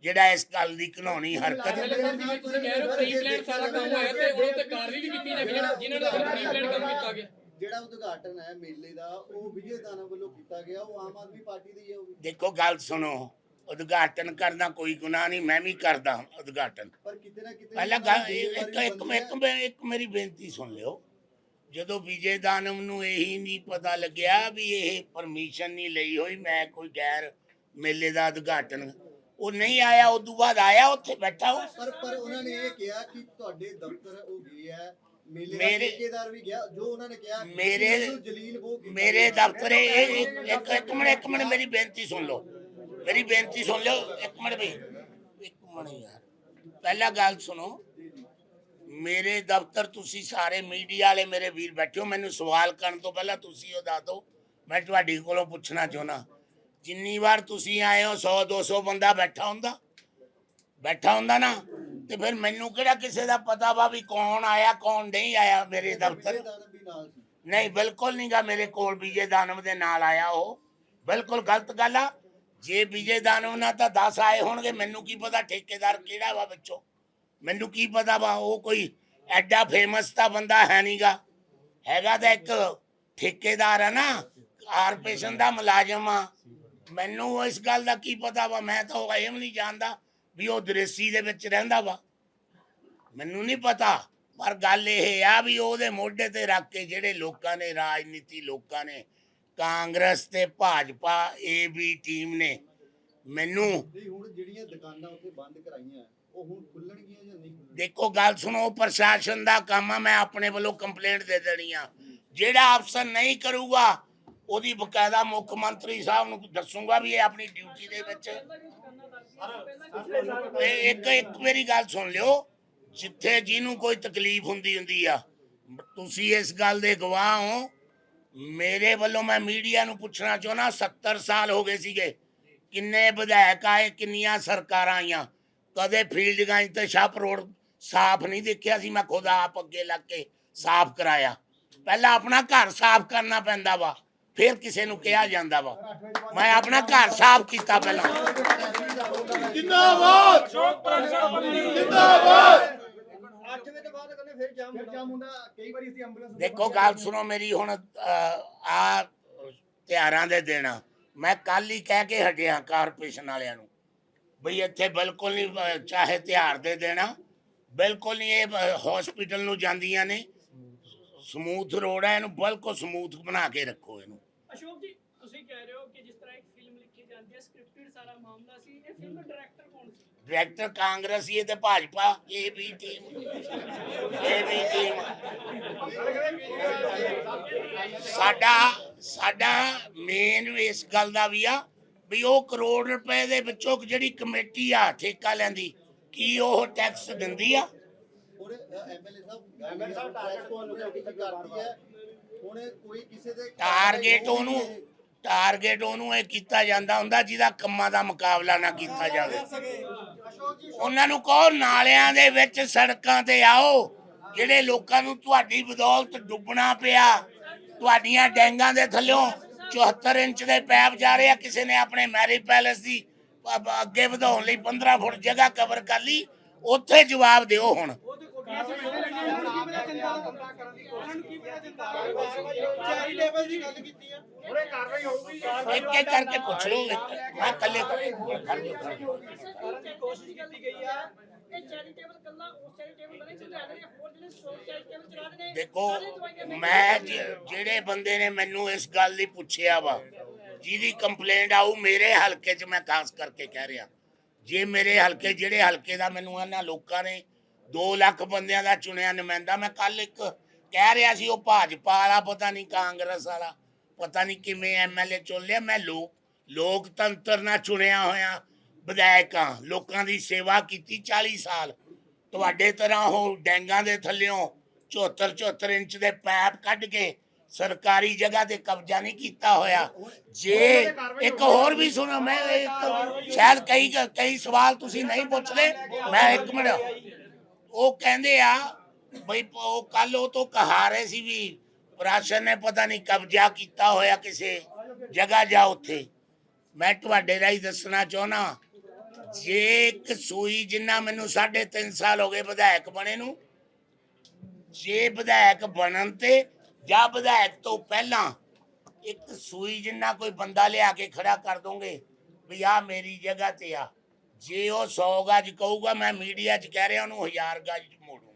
ਜਿਹੜਾ ਇਸ ਗੱਲ ਦੀ ਘਿਨਾਉਣੀ ਹਰਕਤ ਐਮਐਲਏ ਸਾਹਿਬ ਜਿਵੇਂ ਤੁਸੀਂ ਕਹਿ ਰਹੇ ਹੋ ਪ੍ਰੀ ਪਲਾਨ ਸਾਰਾ ਕੰਮ ਹੋਇਆ ਤੇ ਉਹਨਾਂ ਤੇ ਕਾਰਵਾਈ ਵੀ ਕੀਤੀ ਜਾਵੇ ਜਿਹੜਾ- ਜਿਨ੍ਹਾਂ ਦਾ ਪ੍ਰੀ ਪਲਾਨ ਕੰਮ ਕੀਤਾ ਗਿਆ। ਜਿਹੜਾ ਉਦਘਾਟਨ ਹੈ ਮੇਲੇ ਦਾ ਉਹ ਵਿਜੇ ਦਾਨਾ ਵੱਲੋਂ ਕੀਤਾ ਗਿਆ ਉਹ ਆਮ ਆਦਮੀ ਪਾਰਟੀ ਦੀ ਹੈ ਦੇਖੋ ਗੱਲ ਸੁਣੋ। ਉਦਘਾਟਨ ਕਰਨਾ ਕੋਈ ਗੁਨਾਹ ਨਹੀਂ ਮੈਂ ਵੀ ਕਰਦਾ ਉਦਘਾਟਨ। ਪਰ ਕਿਤੇ ਨਾ ਕਿਤੇ ਪਹਿਲਾਂ ਗੱਲ ਇੱਕ ਇੱਕ ਇੱਕ ਇੱਕ- ਇੱਕ ਮੇਰੀ ਬੇਨਤੀ ਸੁਣ ਲਿਓ। ਜਦੋਂ ਵਿਜੇ ਦਾਨਵ ਨੂੰ ਇਹੀ ਨਹੀਂ ਪਤਾ ਲੱਗਿਆ ਵੀ ਇਹ ਪਰਮਿਸ਼ਨ ਨਹੀਂ ਲਈ ਹੋਈ ਮੈਂ ਕੋਈ ਗੈਰ ਮੇਲੇ ਦਾ ਉਦਘਾਟਨ ਉਹ ਨਹੀਂ ਆਇਆ ਉਦੋਂ ਬਾਅਦ ਆਇਆ ਉੱਥੇ ਬੈਠਾ ਉਹ। ਪਰ ਪਰ ਉਹਨਾਂ ਨੇ ਇਹ ਕਿਹਾ ਕਿ ਤੁਹਾਡੇ ਦਫ਼ਤਰ ਉਹ ਗਏ ਹੈ ਮੇਲੇ ਦਾ ਮੇਰੇ- ਠੇਕੇਦਾਰ ਵੀ ਗਿਆ ਜੋ ਉਹਨਾਂ ਨੇ ਕਿਹਾ ਕਿ ਮੇਰੇ- ਮੈਨੂੰ ਜਲੀਲ ਉਹ ਕੀਤਾ ਮੇਰੇ ਗਿਆ। ਦਫ਼ਤਰ ਇਹ ਇੱਕ ਇੱਕ ਮਿੰਟ ਇੱਕ ਮਿੰਟ ਮੇਰੀ ਬੇਨਤੀ ਸੁਣ ਲਓ। ਮੇਰੀ ਬੇਨਤੀ ਸੁਣ ਲਓ ਇੱਕ ਮਿੰਟ ਵੀ ਇੱਕ ਮਿੰਟ ਯਾਰ। ਪਹਿਲਾ ਗੱਲ ਸੁਣੋ। ਮੇਰੇ ਦਫ਼ਤਰ ਤੁਸੀਂ ਸਾਰੇ ਮੀਡੀਆ ਵਾਲੇ ਮੇਰੇ ਵੀਰ ਬੈਠੇ ਮੈਨੂੰ ਸਵਾਲ ਕਰਨ ਤੋਂ ਪਹਿਲਾਂ ਤੁਸੀਂ ਉਹ ਦੱਸ ਦਿਓ। ਮੈਂ ਤੁਹਾਡੀ ਕੋਲੋਂ ਪੁੱਛਣਾ ਚਾਹੁੰਦਾ। ਜਿੰਨੀ ਵਾਰ ਤੁਸੀਂ ਆਏ ਹੋ 100 200 ਬੰਦਾ ਬੈਠਾ ਹੁੰਦਾ। ਬੈਠਾ ਹੁੰਦਾ ਨਾ। ਤੇ ਫਿਰ ਮੈਨੂੰ ਕਿਹੜਾ ਕਿਸੇ ਦਾ ਪਤਾ ਵਾ ਵੀ ਕੌਣ ਆਇਆ ਕੌਣ ਨਹੀਂ ਆਇਆ ਮੇਰੇ ਦਫ਼ਤਰ? ਨਹੀਂ ਬਿਲਕੁਲ ਨਹੀਂਗਾ ਮੇਰੇ ਕੋਲ ਵਿਜੇ ਦਾਨਵ ਦੇ ਨਾਲ ਆਇਆ ਉਹ। ਬਿਲਕੁਲ ਗਲਤ ਗੱਲ ਆ। ਜੇ ਵਿਜੇ ਦਾਨਵ ਨਾਲ ਤਾਂ 10 ਆਏ ਹੋਣਗੇ, ਮੈਨੂੰ ਕੀ ਪਤਾ ਠੇਕੇਦਾਰ ਕਿਹੜਾ ਵਾ ਵਿੱਚੋਂ? ਮੈਨੂੰ ਕੀ ਪਤਾ ਵਾ, ਉਹ ਕੋਈ ਐਡਾ ਫੇਮਸ ਤਾਂ ਬੰਦਾ ਹੈ ਨਹੀਂਗਾ ਹੈਗਾ ਤਾਂ ਇੱਕ ਠੇਕੇਦਾਰ ਆ ਨਾ ਕਾਰਪੋਰੇਸ਼ਨ ਦਾ ਮੁਲਾਜ਼ਮ ਆ। ਮੈਨੂੰ ਇਸ ਗੱਲ ਦਾ ਕੀ ਪਤਾ ਵਾ, ਮੈਂ ਤਾਂ ਉਹ ਐਮ ਨਹੀਂ ਜਾਣਦਾ ਵੀ ਉਹ ਦ੍ਰਿਸ਼ੀ ਦੇ ਵਿੱਚ ਰਹਿੰਦਾ ਵਾ। ਮੈਨੂੰ ਨਹੀਂ ਪਤਾ, ਪਰ ਗੱਲ ਇਹ ਆ ਵੀ ਉਹਦੇ ਮੋਢੇ ਤੇ ਰੱਖ ਕੇ ਜਿਹੜੇ ਲੋਕਾਂ ਨੇ, ਰਾਜਨੀਤੀ ਲੋਕਾਂ ਨੇ ਕਾਂਗਰਸ ਤੇ ਭਾਜਪਾ ਏ ਵੀ ਟੀਮ ਨੇ ਮੈਨੂੰ ਨਹੀਂ ਹੁਣ ਜਿਹੜੀਆਂ ਦੁਕਾਨਾਂ ਉੱਥੇ ਬੰਦ ਕਰਾਈਆਂ ਉਹ ਹੁਣ ਖੁੱਲਣਗੀਆਂ ਜਾਂ ਨਹੀਂ ਖੁੱਲਣਗੀਆਂ? ਦੇਖੋ ਗੱਲ ਸੁਣੋ ਪ੍ਰਸ਼ਾਸਨ ਦਾ ਕੰਮ ਆ ਮੈਂ ਆਪਣੇ ਵੱਲੋਂ ਕੰਪਲੇਂਟ ਦੇ ਦੇਣੀ ਆ। ਜਿਹੜਾ ਅਫਸਰ ਨਹੀਂ ਕਰੂਗਾ ਉਹਦੀ ਬਕਾਇਦਾ ਮੁੱਖ ਮੰਤਰੀ ਸਾਹਿਬ ਨੂੰ ਦੱਸੂਗਾ ਵੀ ਇਹ ਆਪਣੀ ਡਿਊਟੀ ਦੇ ਵਿੱਚ। ਇਹ ਇੱਕ ਇੱਕ ਮੇਰੀ ਗੱਲ ਸੁਣ ਲਿਓ ਜਿੱਥੇ ਜਿਹਨੂੰ ਕੋਈ ਤਕਲੀਫ ਹੁੰਦੀ ਹੁੰਦੀ ਆ ਤੁਸੀਂ ਇਸ ਗੱਲ ਦੇ ਗਵਾਹ ਹੋ ਮੇਰੇ ਵੱਲੋਂ ਮੈਂ ਮੀਡੀਆ ਨੂੰ ਪੁੱਛਣਾ ਚਾਹੁੰਦਾ 70 ਸਾਲ ਹੋ ਗਏ ਸੀਗੇ। ਕਿੰਨੇ ਵਿਧਾਇਕ ਆਏ, ਕਿੰਨੀਆਂ ਸਰਕਾਰਾਂ ਆਈਆਂ। ਕਦੇ ਫੀਲਡ ਤੇ ਸ਼ਾਪ ਰੋਡ ਸਾਫ਼ ਨਹੀਂ ਦੇਖਿਆ ਸੀ, ਮੈਂ ਖੁਦ ਆਪ ਅੱਗੇ ਲੱਗ ਕੇ ਸਾਫ਼ ਕਰਾਇਆ। ਪਹਿਲਾਂ ਆਪਣਾ ਘਰ ਸਾਫ਼ ਕਰਨਾ ਪੈਂਦਾ ਵਾ, ਫਿਰ ਕਿਸੇ ਨੂੰ ਕਿਹਾ ਜਾਂਦਾ ਵਾ। ਮੈਂ ਆਪਣਾ ਘਰ ਸਾਫ਼ ਕੀਤਾ ਪਹਿਲਾਂ। ਜਿੰਦਾਬਾਦ! ਜਿੰਦਾਬਾਦ! 8 ਵਜੇ ਤੋਂ ਬਾਅਦ ਕਹਿੰਦੇ ਫਿਰ ਜਾਮ ਫਿਰ ਜਾਮ ਹੁੰਦਾ ਕਈ ਵਾਰੀ ਅਸੀਂ ਐਂਬੂਲੈਂਸ ਦੇਖੋ ਗੱਲ ਸੁਣੋ ਮੇਰੀ ਹੁਣ ਆ ਤਿਉਹਾਰਾਂ ਦੇ ਦਿਨ। ਮੈਂ ਕੱਲ ਹੀ ਕਹਿ ਕੇ ਹਟਿਆ ਕਾਰਪੋਰੇਸ਼ਨ ਵਾਲਿਆਂ ਨੂੰ ਬਈ ਇੱਥੇ ਬਿਲਕੁਲ ਨਹੀਂ ਚਾਹੇ ਤਿਉਹਾਰ ਦੇ ਦੇਣਾ ਬਿਲਕੁਲ ਨਹੀਂ ਇਹ ਹਸਪੀਟਲ ਨੂੰ ਜਾਂਦੀਆਂ ਨੇ। ਸਮੂਥ ਰੋਡ ਹੈ ਇਹਨੂੰ ਬਿਲਕੁਲ ਸਮੂਥ ਬਣਾ ਕੇ ਰੱਖੋ ਇਹਨੂੰ। ਅਸ਼ੋਕ ਜੀ ਤੁਸੀਂ ਕਹਿ ਰਹੇ ਹੋ ਕਿ ਜਿਸ ਤਰ੍ਹਾਂ ਇੱਕ ਫਿਲਮ ਲਿਖੀ ਜਾਂਦੀ ਹੈ ਸਕ੍ਰਿਪਟਡ ਸਾਰਾ ਮਾਮਲਾ ਸੀ ਇਹ ਫਿਲਮ ਦਾ ਡਾਇਰੈਕਟਰ ਕਾਂਗਰਸੀ ਤੇ ਭਾਜਪਾ ਇਹ ਵੀ ਟੀਮ ਇਹ ਵੀ ਟੀਮ ਸਾਡਾ ਸਾਡਾ ਮੇਨ ਇਸ ਗੱਲ ਦਾ ਵੀ ਆ ਵੀ ਉਹ ਕਰੋੜ ਰੁਪਏ ਦੇ ਵਿੱਚੋਂ ਜਿਹੜੀ ਕਮੇਟੀ ਆ ਠੇਕਾ ਲੈਂਦੀ ਕੀ ਉਹ ਟੈਕਸ ਦਿੰਦੀ ਆ? ਹੁਣ ਐਮਐਲਏ ਸਾਹਿਬ ਐਮਐਲਏ ਸਾਹਿਬ ਟਾਰਗੇਟ ਕਰਦੀ ਹੈ ਹੁਣ ਕੋਈ ਕਿਸੇ ਦੇ ਟਾਰਗੇਟ ਉਹਨੂੰ ਟਾਰਗੇਟ ਉਹਨੂੰ ਇਹ ਕੀਤਾ ਜਾਂਦਾ ਹੁੰਦਾ ਜਿਹਦਾ ਕੰਮਾਂ ਦਾ ਮੁਕਾਬਲਾ ਨਾ ਕੀਤਾ ਜਾਵੇ। ਉਹਨਾਂ ਨੂੰ ਕਹੋ, ਨਾਲਿਆਂ ਦੇ ਵਿੱਚ ਸੜਕਾਂ ਤੇ ਆਓ, ਜਿਹੜੇ ਲੋਕਾਂ ਨੂੰ ਤੁਹਾਡੀ ਬਦੌਲਤ ਡੁੱਬਣਾ ਪਿਆ, ਤੁਹਾਡੀਆਂ ਡੈਂਗਾਂ ਦੇ ਥੱਲਿਓਂ 74 ਇੰਚ ਦੇ ਪੈਪ ਜਾ ਰਹੇ ਆ, ਕਿਸੇ ਨੇ ਆਪਣੇ ਮੈਰਿਜ ਪੈਲੇਸ ਦੀ ਅੱਗੇ ਵਧਾਉਣ ਲਈ 15 ਫੁੱਟ ਜਗ੍ਹਾ ਕਵਰ ਕਰ ਲਈ, ਉੱਥੇ ਜਵਾਬ ਦਿਓ ਹੁਣ। ਚੈਰੀਟੇਬਲ ਦੀ ਗੱਲ ਕੀਤੀ ਹੈ ਇੱਕ ਇੱਕ ਕਰਕੇ ਪੁੱਛ ਇੱਕ- ਮੈਂ ਇਕੱਲੇ ਖੜ ਜਾਓ ਕੋਸ਼ਿਸ਼ ਕੀਤੀ ਗਈ ਆ। ਇਹ ਚੈਰੀਟੇਬਲ ਕੱਲਾ ਉਸ ਚੈਰੀਟੇਬਲ ਬਣੇ ਜਿਹੜੇ ਆ ਹੋਰ ਜਿਹੜੇ ਸੋ ਚੈਰੀਟੇਬਲ ਚਲਾ ਰਹੇ ਨੇ ਦੇਖੋ ਮੈਂ ਜਿਹੜੇ ਬੰਦੇ ਨੇ ਮੈਨੂੰ ਇਸ ਗੱਲ ਲਈ ਪੁੱਛਿਆ ਵਾ ਜਿਹਦੀ ਕੰਪਲੇਂਟ ਆਊ ਮੇਰੇ ਹਲਕੇ 'ਚ ਮੈਂ ਖਾਸ ਕਰਕੇ ਕਹਿ ਰਿਹਾ। ਜੇ ਮੇਰੇ ਹਲਕੇ ਜਿਹੜੇ ਹਲਕੇ ਦਾ ਮੈਨੂੰ ਇਹਨਾਂ ਲੋਕਾਂ ਨੇ 2 ਲੱਖ ਬੰਦਿਆਂ ਦਾ ਚੁਣਿਆ ਨੁਮਾਇੰਦਾ। ਮੈਂ ਕੱਲ ਇੱਕ ਕਹਿ ਰਿਹਾ ਸੀ, ਉਹ ਭਾਜਪਾ ਵਾਲਾ, ਪਤਾ ਨਹੀਂ ਕਾਂਗਰਸ ਵਾਲਾ, ਪਤਾ ਨਹੀਂ ਕਿਵੇਂ ਐਮਐਲਏ ਚੁਣ ਲਿਆ। ਮੈਂ ਲੋਕ, ਲੋਕਤੰਤਰ ਨਾਲ ਚੁਣਿਆ ਹੋਇਆ ਵਿਧਾਇਕਾਂ ਲੋਕਾਂ ਦੀ ਸੇਵਾ ਕੀਤੀ 40 ਸਾਲ। ਤੁਹਾਡੇ ਤਰ੍ਹਾਂ ਉਹ ਡੈਂਗਾਂ ਦੇ ਥੱਲਿਓਂ 74 74 ਇੰਚ ਦੇ ਪੈਪ ਕੱਢ ਕੇ ਸਰਕਾਰੀ ਜਗ੍ਹਾ ਤੇ ਕਬਜ਼ਾ ਨਹੀਂ ਕੀਤਾ ਹੋਇਆ। ਜੇ ਇੱਕ ਹੋਰ ਵੀ ਸੁਣੋ, ਮੈਂ ਇੱਕ ਸ਼ਾਇਦ ਕਈ ਕਈ ਸਵਾਲ ਤੁਸੀਂ ਨਹੀਂ ਪੁੱਛਦੇ। ਮੈਂ ਇੱਕ ਮਿੰਟ ਉਹ ਕਹਿੰਦੇ ਆ, ਬਈ ਉਹ ਕੱਲ ਉਹ ਤੋਂ ਕਹਾ ਰਹੇ ਸੀ ਵੀ ਪ੍ਰਸ਼ਾਸਨ ਨੇ ਪਤਾ ਨਹੀਂ ਕਬਜ਼ਾ ਕੀਤਾ ਹੋਇਆ ਕਿਸੇ ਜਗ੍ਹਾ ਜਾ ਉੱਥੇ। ਮੈਂ ਤੁਹਾਡੇ ਰਾਹੀਂ ਦੱਸਣਾ ਚਾਹਣਾ ਜੇ ਇੱਕ ਸੂਈ ਜਿੰਨਾ ਮੈਨੂੰ 3.5 ਸਾਲ ਹੋ ਗਏ ਵਿਧਾਇਕ ਬਣੇ ਨੂੰ, ਜੇ ਵਿਧਾਇਕ ਬਣਨ ਤੇ ਜਾਂ ਵਿਧਾਇਕ ਤੋਂ ਪਹਿਲਾਂ ਇੱਕ ਸੂਈ ਜਿੰਨਾ ਕੋਈ ਬੰਦਾ ਲਿਆ ਕੇ ਖੜਾ ਕਰ ਦੋਗੇ, ਵੀ ਆ ਮੇਰੀ ਜਗ੍ਹਾ ਤੇ ਆ। ਜੇ ਉਹ 100 ਗਜ ਕਹੂਗਾ, ਮੈਂ ਮੀਡੀਆ 'ਚ ਕਹਿ ਰਿਹਾ ਉਹਨੂੰ 1000 ਗਜ 'ਚ ਮੋੜੂ।